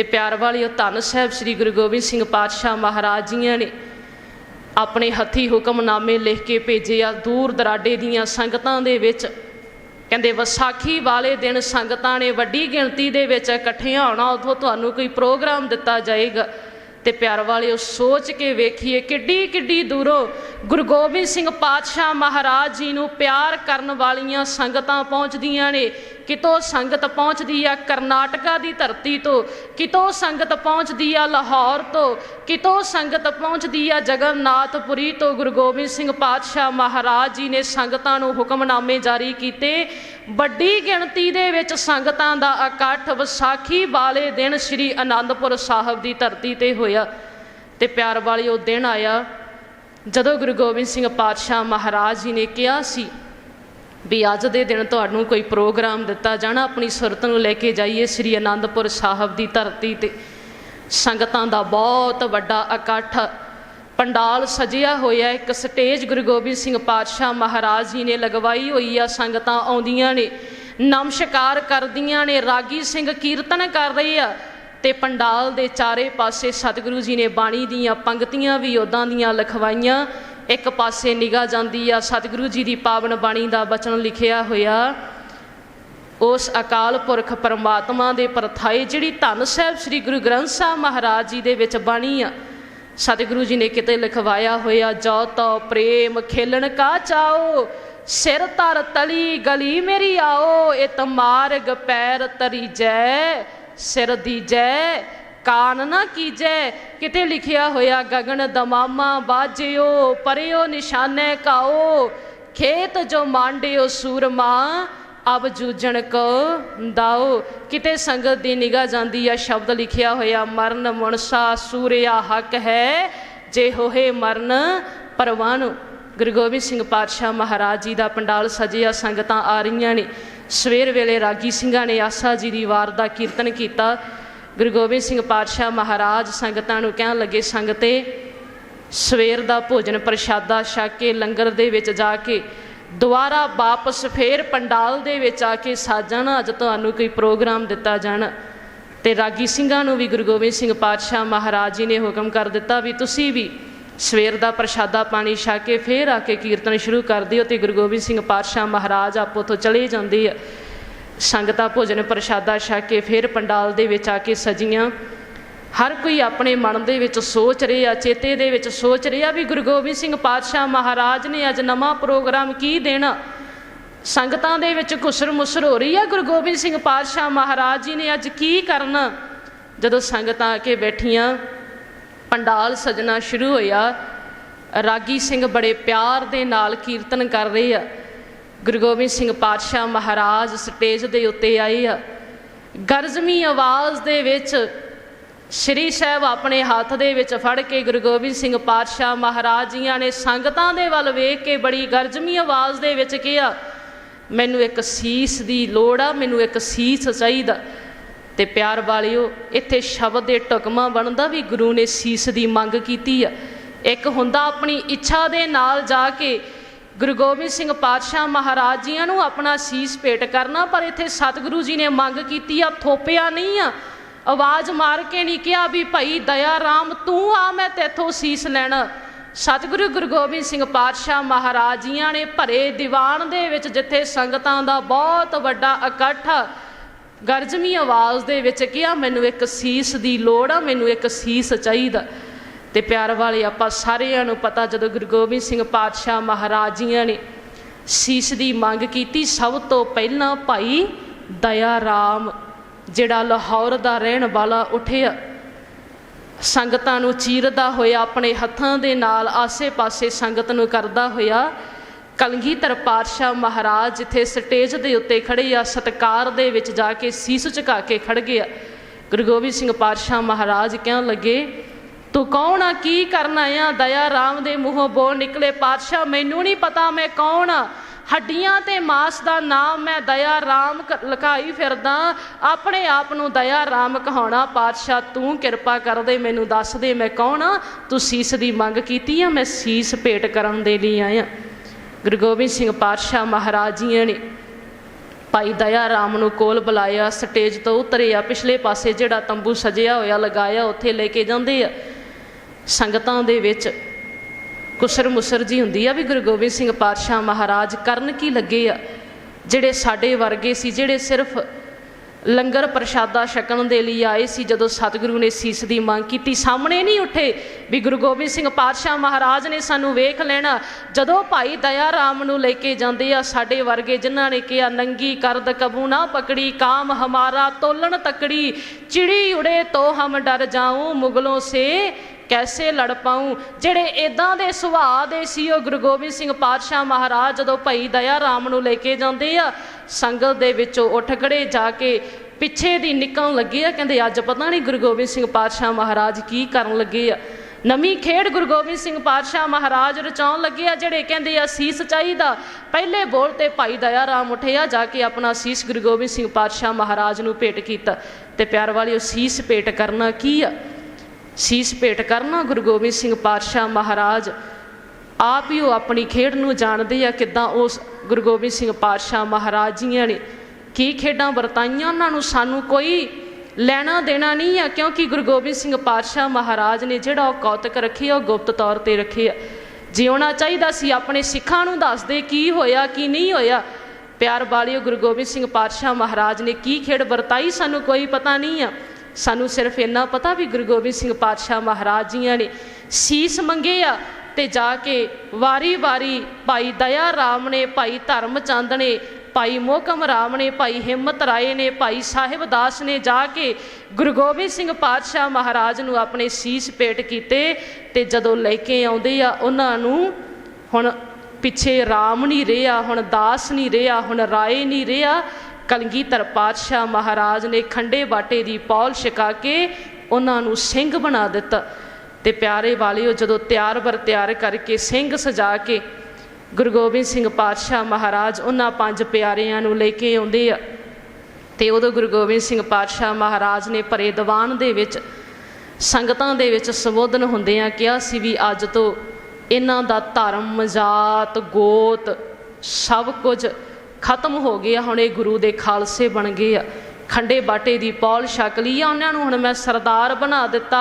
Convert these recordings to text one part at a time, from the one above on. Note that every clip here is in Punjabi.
ਤੇ ਪਿਆਰ ਵਾਲਿਓ ਧੰਨ ਸਾਹਿਬ ਸ੍ਰੀ ਗੁਰੂ ਗੋਬਿੰਦ ਸਿੰਘ ਪਾਤਸ਼ਾਹ ਮਹਾਰਾਜ ਜੀਆਂ ਨੇ ਆਪਣੇ ਹੱਥੀ ਹੁਕਮਨਾਮੇ ਲਿਖ ਕੇ ਭੇਜੇ ਆ ਦੂਰ ਦਰਾਡੇ ਦੀਆਂ ਸੰਗਤਾਂ ਦੇ ਵਿੱਚ। ਕਹਿੰਦੇ, ਵਿਸਾਖੀ ਵਾਲੇ ਦਿਨ ਸੰਗਤਾਂ ਨੇ ਵੱਡੀ ਗਿਣਤੀ ਦੇ ਵਿੱਚ ਇਕੱਠੀਆਂ ਹੋਣਾ ਉਥੋਂ ਤੁਹਾਨੂੰ ਕੋਈ ਪ੍ਰੋਗਰਾਮ ਦਿੱਤਾ ਜਾਏਗਾ। ਤੇ ਪਿਆਰ ਵਾਲਿਓ ਸੋਚ ਕੇ ਵੇਖੀਏ ਕਿੱਡੀ ਕਿੱਡੀ ਦੂਰੋਂ ਗੁਰੂ ਗੋਬਿੰਦ ਸਿੰਘ ਪਾਤਸ਼ਾਹ ਮਹਾਰਾਜ ਜੀ ਨੂੰ ਪਿਆਰ ਕਰਨ ਵਾਲੀਆਂ ਸੰਗਤਾਂ ਪਹੁੰਚਦੀਆਂ ਨੇ। ਕਿਤੋਂ ਸੰਗਤ ਪਹੁੰਚਦੀ ਆ ਕਰਨਾਟਕਾ ਦੀ ਧਰਤੀ ਤੋਂ? ਕਿਤੋਂ ਸੰਗਤ ਪਹੁੰਚਦੀ ਆ ਲਾਹੌਰ ਤੋਂ? ਕਿਤੋਂ ਸੰਗਤ ਪਹੁੰਚਦੀ ਆ ਜਗਨਨਾਥਪੁਰੀ ਤੋਂ? ਗੁਰੂ ਗੋਬਿੰਦ ਸਿੰਘ ਪਾਤਸ਼ਾਹ ਮਹਾਰਾਜ ਜੀ ਨੇ ਸੰਗਤਾਂ ਨੂੰ ਹੁਕਮਨਾਮੇ ਜਾਰੀ ਕੀਤੇ। ਵੱਡੀ ਗਿਣਤੀ ਦੇ ਵਿੱਚ ਸੰਗਤਾਂ ਦਾ ਇਕੱਠ ਵਿਸਾਖੀ ਵਾਲੇ ਦਿਨ ਸ੍ਰੀ ਅਨੰਦਪੁਰ ਸਾਹਿਬ ਦੀ ਧਰਤੀ ਤੇ ਹੋਇਆ। ਤੇ ਪਿਆਰ ਵਾਲੀ ਉਹ ਦਿਨ ਆਇਆ। ਜਦੋਂ ਗੁਰੂ ਗੋਬਿੰਦ ਸਿੰਘ ਪਾਤਸ਼ਾਹ ਮਹਾਰਾਜ ਜੀ ਨੇ ਕਿਹਾ ਸੀ ਵੀ ਅੱਜ ਦੇ ਦਿਨ ਤੁਹਾਨੂੰ ਕੋਈ ਪ੍ਰੋਗਰਾਮ ਦਿੱਤਾ ਜਾਣਾ, ਆਪਣੀ ਸੁਰਤ ਨੂੰ ਲੈ ਕੇ ਜਾਈਏ ਸ੍ਰੀ ਅਨੰਦਪੁਰ ਸਾਹਿਬ ਦੀ ਧਰਤੀ ਤੇ। ਸੰਗਤਾਂ ਦਾ ਬਹੁਤ ਵੱਡਾ ਇਕੱਠ ਪੰਡਾਲ ਸਜਿਆ ਹੋਇਆ ਇੱਕ ਸਟੇਜ ਗੁਰੂ ਗੋਬਿੰਦ ਸਿੰਘ ਪਾਤਸ਼ਾਹ ਮਹਾਰਾਜ ਜੀ ਨੇ ਲਗਵਾਈ ਹੋਈ ਆ, ਸੰਗਤਾਂ ਆਉਂਦੀਆਂ ਨੇ, ਨਮਸਕਾਰ ਕਰਦੀਆਂ ਨੇ, ਰਾਗੀ ਸਿੰਘ ਕੀਰਤਨ ਕਰ ਰਹੇ ਆ ਤੇ ਪੰਡਾਲ ਦੇ ਚਾਰੇ ਪਾਸੇ ਸਤਿਗੁਰੂ ਜੀ ਨੇ ਬਾਣੀ ਦੀਆਂ ਪੰਕਤੀਆਂ ਵੀ ਉਦਾਂ ਦੀਆਂ ਲਿਖਵਾਈਆਂ। ਇੱਕ ਪਾਸੇ ਨਿਗਾਹ ਜਾਂਦੀ ਆ, ਸਤਿਗੁਰੂ ਜੀ ਦੀ ਪਾਵਨ ਬਾਣੀ ਦਾ ਬਚਨ ਲਿਖਿਆ ਹੋਇਆ। ਉਸ ਅਕਾਲ ਪੁਰਖ ਪਰਮਾਤਮਾ ਦੇ ਪਰਥਾਏ, ਜਿਹੜੀ ਧੰਨ ਸਾਹਿਬ ਸ੍ਰੀ ਗੁਰੂ ਗ੍ਰੰਥ ਸਾਹਿਬ ਮਹਾਰਾਜ ਜੀ ਦੇ ਵਿੱਚ ਬਾਣੀ ਆ, ਸਤਿਗੁਰੂ ਜੀ ਨੇ ਕਿਤੇ ਲਿਖਵਾਇਆ ਹੋਇਆ, ਜੋ ਤੋ ਪ੍ਰੇਮ ਖੇਲਣ ਕਾ ਚਾਓ, ਸਿਰ ਧਰ ਤਲੀ ਗਲੀ ਮੇਰੀ ਆਓ, ਇਤ ਮਾਰਗ ਪੈਰ ਤਰੀ ਜੈ, ਸਿਰ ਦੀ ਜੈ ਕਾਨ ਨਾ ਕੀਜੈ, ਕਿਤੇ ਲਿਖਿਆ ਹੋਇਆ ਗਗਨ ਦਮਾਮਾ ਬਾਜਿਓ, ਪਰਿਓ ਨਿਸ਼ਾਨੇ ਕਾਓ। ਖੇਤ ਜੋ ਮਾਂਡਿਓ ਸੂਰਮਾ, ਅਬ ਜੂਜਣ ਕੋ ਦਾਓ। ਕਿਤੇ ਸੰਗਤ ਦੀ ਨਿਗਾਹ ਜਾਂਦੀ ਆ, ਸ਼ਬਦ ਲਿਖਿਆ ਹੋਇਆ, ਮਰਨ ਮਨਸਾ ਸੂਰਿਆ ਹੱਕ ਹੈ। ਜੇ ਹੋਏ ਮਰਨ ਪਰਵਾਨ, ਗੁਰੂ ਗੋਬਿੰਦ ਸਿੰਘ ਪਾਤਸ਼ਾਹ ਮਹਾਰਾਜ ਜੀ ਦਾ ਪੰਡਾਲ ਸਜਿਆ ਸੰਗਤਾਂ ਆ ਰਹੀਆਂ ਨੇ। ਸਵੇਰ ਵੇਲੇ ਰਾਗੀ ਸਿੰਘਾਂ ਨੇ ਆਸਾ ਜੀ ਦੀ ਵਾਰ ਦਾ ਕੀਰਤਨ ਕੀਤਾ। ਗੁਰੂ ਗੋਬਿੰਦ ਸਿੰਘ ਪਾਤਸ਼ਾਹ ਮਹਾਰਾਜ ਸੰਗਤਾਂ ਨੂੰ ਕਹਿਣ ਲੱਗੇ, ਸੰਗਤੇ, ਸਵੇਰ ਦਾ ਭੋਜਨ ਪ੍ਰਸ਼ਾਦਾ ਛਕ ਕੇ ਲੰਗਰ ਦੇ ਵਿੱਚ ਜਾ ਕੇ, ਦੁਬਾਰਾ ਵਾਪਸ ਫੇਰ ਪੰਡਾਲ ਦੇ ਵਿੱਚ ਆ ਕੇ ਸਾਜਣ ਅੱਜ ਤੁਹਾਨੂੰ ਕੋਈ ਪ੍ਰੋਗਰਾਮ ਦਿੱਤਾ ਜਾਣਾ। ਤੇ ਰਾਗੀ ਸਿੰਘਾਂ ਨੂੰ ਵੀ ਗੁਰੂ ਗੋਬਿੰਦ ਸਿੰਘ ਪਾਤਸ਼ਾਹ ਮਹਾਰਾਜ ਜੀ ਨੇ ਹੁਕਮ ਕਰ ਦਿੱਤਾ ਵੀ ਤੁਸੀਂ ਵੀ ਸਵੇਰ ਦਾ ਪ੍ਰਸ਼ਾਦਾ ਪਾਣੀ ਛਕ ਕੇ ਫੇਰ ਆ ਕੇ ਕੀਰਤਨ ਸ਼ੁਰੂ ਕਰ ਦਿਓ ਤੇ ਗੁਰੂ ਗੋਬਿੰਦ ਸਿੰਘ ਪਾਤਸ਼ਾਹ ਮਹਾਰਾਜ ਆਪੋ ਤੋਂ ਚਲੇ ਜਾਂਦੇ ਆ। ਸੰਗਤਾਂ, ਭੋਜਨ ਪ੍ਰਸ਼ਾਦਾ ਛਕ ਕੇ ਫਿਰ ਪੰਡਾਲ ਦੇ ਵਿੱਚ ਆ ਕੇ ਸਜੀਆਂ। ਹਰ ਕੋਈ ਆਪਣੇ ਮਨ ਦੇ ਵਿੱਚ ਸੋਚ ਰਿਹਾ, ਚੇਤੇ ਦੇ ਵਿੱਚ ਸੋਚ ਰਿਹਾ ਵੀ ਗੁਰੂ ਗੋਬਿੰਦ ਸਿੰਘ ਪਾਤਸ਼ਾਹ ਮਹਾਰਾਜ ਨੇ ਅੱਜ ਨਵਾਂ ਪ੍ਰੋਗਰਾਮ ਕੀ ਦੇਣਾ। ਸੰਗਤਾਂ ਦੇ ਵਿੱਚ ਖੁਸਰ ਮੁਸਰ ਹੋ ਰਹੀ ਆ, ਗੁਰੂ ਗੋਬਿੰਦ ਸਿੰਘ ਪਾਤਸ਼ਾਹ ਮਹਾਰਾਜ ਜੀ ਨੇ ਅੱਜ ਕੀ ਕਰਨਾ? ਜਦੋਂ ਸੰਗਤਾਂ ਆ ਕੇ ਬੈਠੀਆਂ, ਪੰਡਾਲ ਸਜਣਾ ਸ਼ੁਰੂ ਹੋਇਆ। ਰਾਗੀ ਸਿੰਘ ਬੜੇ ਪਿਆਰ ਦੇ ਨਾਲ ਕੀਰਤਨ ਕਰ ਰਹੇ ਆ। ਗੁਰੂ ਗੋਬਿੰਦ ਸਿੰਘ ਪਾਤਸ਼ਾਹ ਮਹਾਰਾਜ ਸਟੇਜ ਦੇ ਉੱਤੇ ਆਏ ਆ। ਗਰਜਮੀ ਆਵਾਜ਼ ਦੇ ਵਿੱਚ ਸ਼੍ਰੀ ਸਾਹਿਬ ਆਪਣੇ ਹੱਥ ਦੇ ਵਿੱਚ ਫੜ ਕੇ ਗੁਰੂ ਗੋਬਿੰਦ ਸਿੰਘ ਪਾਤਸ਼ਾਹ ਮਹਾਰਾਜ ਜੀਆਂ ਨੇ ਸੰਗਤਾਂ ਦੇ ਵੱਲ ਵੇਖ ਕੇ ਬੜੀ ਗਰਜਮੀ ਆਵਾਜ਼ ਦੇ ਵਿੱਚ ਕਿਹਾ, ਮੈਨੂੰ ਇੱਕ ਸੀਸ ਦੀ ਲੋੜ ਆ, ਮੈਨੂੰ ਇੱਕ ਸੀਸ ਚਾਹੀਦਾ। ਤੇ ਪਿਆਰ ਵਾਲਿਓ, ਇੱਥੇ ਸ਼ਬਦ ਦੇ ਟੁਕਮਾ ਬਣਦਾ ਵੀ ਗੁਰੂ ਨੇ ਸੀਸ ਦੀ ਮੰਗ ਕੀਤੀ ਆ। ਇੱਕ ਹੁੰਦਾ ਆਪਣੀ ਇੱਛਾ ਦੇ ਨਾਲ ਜਾ ਕੇ ਗੁਰੂ ਗੋਬਿੰਦ ਸਿੰਘ ਪਾਤਸ਼ਾਹ ਮਹਾਰਾਜ ਜੀਆਂ ਨੂੰ ਆਪਣਾ ਸੀਸ ਭੇਟ ਕਰਨਾ, ਪਰ ਇੱਥੇ ਸਤਿਗੁਰੂ ਜੀ ਨੇ ਮੰਗ ਕੀਤੀ, ਆ ਥੋਪਿਆ ਨਹੀਂ ਆ। ਆਵਾਜ਼ ਮਾਰ ਕੇ ਨਹੀਂ ਕਿਹਾ ਵੀ ਭਾਈ ਦਇਆ ਰਾਮ, ਤੂੰ ਆ, ਮੈਂ ਤੇਥੋਂ ਸੀਸ ਲੈਣਾ। ਸਤਿਗੁਰੂ ਗੁਰੂ ਗੋਬਿੰਦ ਸਿੰਘ ਪਾਤਸ਼ਾਹ ਮਹਾਰਾਜ ਜੀਆਂ ਨੇ ਭਰੇ ਦੀਵਾਨ ਦੇ ਵਿੱਚ, ਜਿੱਥੇ ਸੰਗਤਾਂ ਦਾ ਬਹੁਤ ਵੱਡਾ ਇਕੱਠ ਗਰਜਮੀ ਆਵਾਜ਼ ਦੇ ਵਿੱਚ ਕਿਹਾ, ਮੈਨੂੰ ਇੱਕ ਸੀਸ ਦੀ ਲੋੜ ਆ, ਮੈਨੂੰ ਇੱਕ ਸੀਸ ਚਾਹੀਦਾ। ਤੇ ਪਿਆਰ ਵਾਲੇ ਆਪਾਂ ਸਾਰਿਆਂ ਨੂੰ ਪਤਾ ਜਦੋਂ ਗੁਰੂ ਗੋਬਿੰਦ ਸਿੰਘ ਪਾਤਸ਼ਾਹ ਮਹਾਰਾਜ ਜੀਆਂ ਨੇ ਸੀਸ ਦੀ ਮੰਗ ਕੀਤੀ, ਸਭ ਤੋਂ ਪਹਿਲਾਂ ਭਾਈ ਦਇਆ ਰਾਮ, ਜਿਹੜਾ ਲਾਹੌਰ ਦਾ ਰਹਿਣ ਵਾਲਾ ਉਠਿਆ। ਸੰਗਤਾਂ ਨੂੰ ਚੀਰਦਾ ਹੋਇਆ, ਆਪਣੇ ਹੱਥਾਂ ਦੇ ਨਾਲ ਆਸੇ-ਪਾਸੇ ਸੰਗਤ ਨੂੰ ਕਰਦਾ ਹੋਇਆ, ਕਲਗੀਧਰ ਪਾਤਸ਼ਾਹ ਮਹਾਰਾਜ ਜਿੱਥੇ ਸਟੇਜ ਦੇ ਉੱਤੇ ਖੜੇ ਆ, ਸਤਕਾਰ ਦੇ ਵਿੱਚ ਜਾ ਕੇ ਸੀਸ ਝੁਕਾ ਕੇ ਖੜ ਗਿਆ। ਗੁਰੂ ਗੋਬਿੰਦ ਸਿੰਘ ਪਾਤਸ਼ਾਹ ਮਹਾਰਾਜ ਕਹਿਣ ਲੱਗੇ ਤੂੰ ਕੌਣ ਆ? ਕੀ ਕਰਨਾ ਆ? ਦਇਆ ਰਾਮ ਦੇ ਮੂੰਹੋਂ ਬੋਲ ਨਿਕਲੇ। ਪਾਤਸ਼ਾਹ, ਮੈਨੂੰ ਨਹੀਂ ਪਤਾ ਮੈਂ ਕੌਣ ਆ। ਹੱਡੀਆਂ ਤੇ ਮਾਸ ਦਾ ਨਾਮ ਮੈਂ ਦਇਆ ਰਾਮ ਕ- ਫਿਰਦਾ। ਆਪਣੇ ਆਪ ਨੂੰ ਦਇਆ ਰਾਮ ਕਹਾਉਣਾ। ਪਾਤਸ਼ਾਹ, ਤੂੰ ਕਿਰਪਾ ਕਰ ਦੇ, ਮੈਨੂੰ ਦੱਸ ਦੇ ਮੈਂ ਕੌਣ ਆ? ਤੂੰ ਸੀਸ ਦੀ ਮੰਗ ਕੀਤੀ ਆ? ਮੈਂ ਸੀਸ ਭੇਟ ਕਰਨ ਦੇ ਲਈ ਆਇਆ। ਗੁਰੂ ਗੋਬਿੰਦ ਸਿੰਘ ਪਾਤਸ਼ਾਹ ਮਹਾਰਾਜ ਜੀਆਂ ਨੇ ਭਾਈ ਦਇਆ ਰਾਮ ਨੂੰ ਕੋਲ ਬੁਲਾਇਆ। ਸਟੇਜ ਤੋਂ ਉਤਰੇ ਆ ਪਿਛਲੇ ਪਾਸੇ ਜਿਹੜਾ ਤੰਬੂ ਸਜਿਆ ਹੋਇਆ, ਲਗਾਇਆ, ਉੱਥੇ ਲੈ ਕੇ ਜਾਂਦੇ ਆ। ਸੰਗਤਾਂ ਦੇ ਵਿੱਚ ਕੁਸਰ ਮੁਸਰ ਜੀ ਹੁੰਦੀ ਆ ਵੀ ਗੁਰੂ ਗੋਬਿੰਦ ਸਿੰਘ ਪਾਤਸ਼ਾਹ ਮਹਾਰਾਜ ਕਰਨ ਕੀ ਲੱਗੇ ਆ? ਜਿਹੜੇ ਸਾਡੇ ਵਰਗੇ ਸੀ, ਜਿਹੜੇ ਸਿਰਫ ਲੰਗਰ ਪ੍ਰਸ਼ਾਦਾ ਛਕਣ ਦੇ ਲਈ ਆਏ ਸੀ, ਜਦੋਂ ਸਤਿਗੁਰੂ ਨੇ ਸੀਸ ਦੀ ਮੰਗ ਕੀਤੀ, ਸਾਹਮਣੇ ਨਹੀਂ ਉੱਠੇ ਵੀ ਗੁਰੂ ਗੋਬਿੰਦ ਸਿੰਘ ਪਾਤਸ਼ਾਹ ਮਹਾਰਾਜ ਨੇ ਸਾਨੂੰ ਵੇਖ ਲੈਣਾ। ਜਦੋਂ ਭਾਈ ਦਇਆ ਰਾਮ ਨੂੰ ਲੈ ਕੇ ਜਾਂਦੇ ਆ ਸਾਡੇ ਵਰਗੇ, ਜਿਨ੍ਹਾਂ ਨੇ ਕਿਹਾ, ਨੰਗੀ ਕਰਦ ਕਬੂ, ਨਾ ਪਕੜੀ, ਕਾਮ ਹਮਾਰਾ ਤੋਲਣ ਤਕੜੀ, ਚਿੜੀ ਉੜੇ ਤੋ ਹਮ ਡਰ ਜਾਉ ਮੁਗਲੋਂ ਸੇ ਕੈਸੇ ਲੜ ਪਾਉ? ਜਿਹੜੇ ਇਦਾਂ ਦੇ ਸੁਭਾਅ ਦੇ ਸੀ, ਉਹ ਗੁਰੂ ਗੋਬਿੰਦ ਸਿੰਘ ਪਾਤਸ਼ਾਹ ਮਹਾਰਾਜ ਜਦੋਂ ਭਾਈ ਦਇਆ ਰਾਮ ਨੂੰ ਲੈ ਕੇ ਜਾਂਦੇ ਆ ਸੰਗਤ ਦੇ ਵਿੱਚੋਂ ਉੱਠ ਖੜੇ ਜਾ ਕੇ ਪਿੱਛੇ ਦੀ ਨਿਕਲਣ ਲੱਗੇ ਆ। ਕਹਿੰਦੇ, ਅੱਜ ਪਤਾ ਨਹੀਂ ਗੁਰੂ ਗੋਬਿੰਦ ਸਿੰਘ ਪਾਤਸ਼ਾਹ ਮਹਾਰਾਜ ਕੀ ਕਰਨ ਲੱਗੇ ਆ। ਨਵੀਂ ਖੇਡ ਗੁਰੂ ਗੋਬਿੰਦ ਸਿੰਘ ਪਾਤਸ਼ਾਹ ਮਹਾਰਾਜ ਰਚਾਉਣ ਲੱਗੇ ਆ, ਜਿਹੜੇ ਕਹਿੰਦੇ ਆ, ਸੀਸ ਚਾਹੀਦਾ। ਪਹਿਲੇ ਬੋਲ ਤੇ ਭਾਈ ਦਇਆ ਰਾਮ ਉੱਠਿਆ ਜਾ ਕੇ ਆਪਣਾ ਸੀਸ ਗੁਰੂ ਗੋਬਿੰਦ ਸਿੰਘ ਪਾਤਸ਼ਾਹ ਮਹਾਰਾਜ ਨੂੰ ਭੇਟ ਕੀਤਾ। ਤੇ ਪਿਆਰ ਵਾਲਿਓ, ਸੀਸ ਭੇਟ ਕਰਨਾ ਕੀ ਆ? ਸੀਸ ਭੇਟ ਕਰਨਾ ਗੁਰੂ ਗੋਬਿੰਦ ਸਿੰਘ ਪਾਤਸ਼ਾਹ ਮਹਾਰਾਜ। ਆਪ ਹੀ ਉਹ ਆਪਣੀ ਖੇਡ ਨੂੰ ਜਾਣਦੇ ਆ ਕਿਦਾਂ ਉਸ ਗੁਰੂ ਗੋਬਿੰਦ ਸਿੰਘ ਪਾਤਸ਼ਾਹ ਮਹਾਰਾਜ ਜੀਆਂ ਨੇ ਕੀ ਖੇਡਾਂ ਵਰਤਾਈਆਂ, ਉਹਨਾਂ ਨੂੰ ਸਾਨੂੰ ਕੋਈ ਲੈਣਾ ਦੇਣਾ ਨਹੀਂ ਆ, ਕਿਉਂਕਿ ਗੁਰੂ ਗੋਬਿੰਦ ਸਿੰਘ ਪਾਤਸ਼ਾਹ ਮਹਾਰਾਜ ਨੇ ਜਿਹੜਾ ਉਹ ਕੌਤਕ ਰੱਖਿਆ ਉਹ ਗੁਪਤ ਤੌਰ ਤੇ ਰੱਖਿਆ ਜਿਉਣਾ ਚਾਹੀਦਾ ਸੀ, ਆਪਣੇ ਸਿੱਖਾਂ ਨੂੰ ਦੱਸਦੇ ਕੀ ਹੋਇਆ, ਕੀ ਨਹੀਂ ਹੋਇਆ। ਪਿਆਰ ਵਾਲਿਓ, ਗੁਰੂ ਗੋਬਿੰਦ ਸਿੰਘ ਪਾਤਸ਼ਾਹ ਮਹਾਰਾਜ ਨੇ ਕੀ ਖੇਡ ਵਰਤਾਈ, ਸਾਨੂੰ ਕੋਈ ਪਤਾ ਨਹੀਂ ਆ। ਸਾਨੂੰ ਸਿਰਫ ਇੰਨਾ ਪਤਾ ਵੀ ਗੁਰੂ ਗੋਬਿੰਦ ਸਿੰਘ ਪਾਤਸ਼ਾਹ ਮਹਾਰਾਜ ਜੀਆਂ ਨੇ ਸੀਸ ਮੰਗੇ ਆ ਤੇ ਜਾ ਕੇ ਵਾਰੀ-ਵਾਰੀ ਭਾਈ ਦਇਆ ਰਾਮ ਨੇ, ਭਾਈ ਧਰਮ ਚੰਦ ਨੇ, ਭਾਈ ਮੋਹਕਮ ਰਾਮ ਨੇ, ਭਾਈ ਹਿੰਮਤ ਰਾਏ ਨੇ, ਭਾਈ ਸਾਹਿਬ ਦਾਸ ਨੇ ਜਾ ਕੇ ਗੁਰੂ ਗੋਬਿੰਦ ਸਿੰਘ ਪਾਤਸ਼ਾਹ ਮਹਾਰਾਜ ਨੂੰ ਆਪਣੇ ਸੀਸ ਭੇਟ ਕੀਤੇ ਤੇ ਜਦੋਂ ਲੈ ਕੇ ਆਉਂਦੇ ਆ ਉਹਨਾਂ ਨੂੰ ਹੁਣ ਪਿੱਛੇ ਰਾਮ ਨਹੀਂ ਰਿਹਾ, ਹੁਣ ਦਾਸ ਨਹੀਂ ਰਿਹਾ, ਹੁਣ ਰਾਏ ਨਹੀਂ ਰਿਹਾ ਕਲਗੀਧਰ ਪਾਤਸ਼ਾਹ ਮਹਾਰਾਜ ਨੇ ਖੰਡੇ ਬਾਟੇ ਦੀ ਪੌਲ ਛਕਾ ਕੇ ਉਹਨਾਂ ਨੂੰ ਸਿੰਘ ਬਣਾ ਦਿੱਤਾ। ਤੇ ਪਿਆਰੇ ਵਾਲਿਓ, ਜਦੋਂ ਤਿਆਰ ਬਰ ਤਿਆਰ ਕਰਕੇ ਸਿੰਘ ਸਜਾ ਕੇ ਗੁਰੂ ਗੋਬਿੰਦ ਸਿੰਘ ਪਾਤਸ਼ਾਹ ਮਹਾਰਾਜ ਉਹਨਾਂ ਪੰਜ ਪਿਆਰਿਆਂ ਨੂੰ ਲੈ ਕੇ ਆਉਂਦੇ ਆ, ਤੇ ਉਦੋਂ ਗੁਰੂ ਗੋਬਿੰਦ ਸਿੰਘ ਪਾਤਸ਼ਾਹ ਮਹਾਰਾਜ ਨੇ ਭਰੇ ਦੀਵਾਨ ਦੇ ਵਿੱਚ, ਸੰਗਤਾਂ ਦੇ ਵਿੱਚ ਸੰਬੋਧਨ ਹੁੰਦਿਆਂ ਕਿਹਾ ਸੀ ਵੀ ਅੱਜ ਤੋਂ ਇਹਨਾਂ ਦਾ ਧਰਮ, ਜਾਤ, ਗੋਤ ਸਭ ਕੁਝ ਖਤਮ ਹੋ ਗਏ ਆ, ਹੁਣ ਇਹ ਗੁਰੂ ਦੇ ਖਾਲਸੇ ਬਣ ਗਏ ਆ। ਖੰਡੇ ਬਾਟੇ ਦੀ ਪੌਲ ਛਕ ਲਈ ਆ, ਉਹਨਾਂ ਨੂੰ ਹੁਣ ਮੈਂ ਸਰਦਾਰ ਬਣਾ ਦਿੱਤਾ।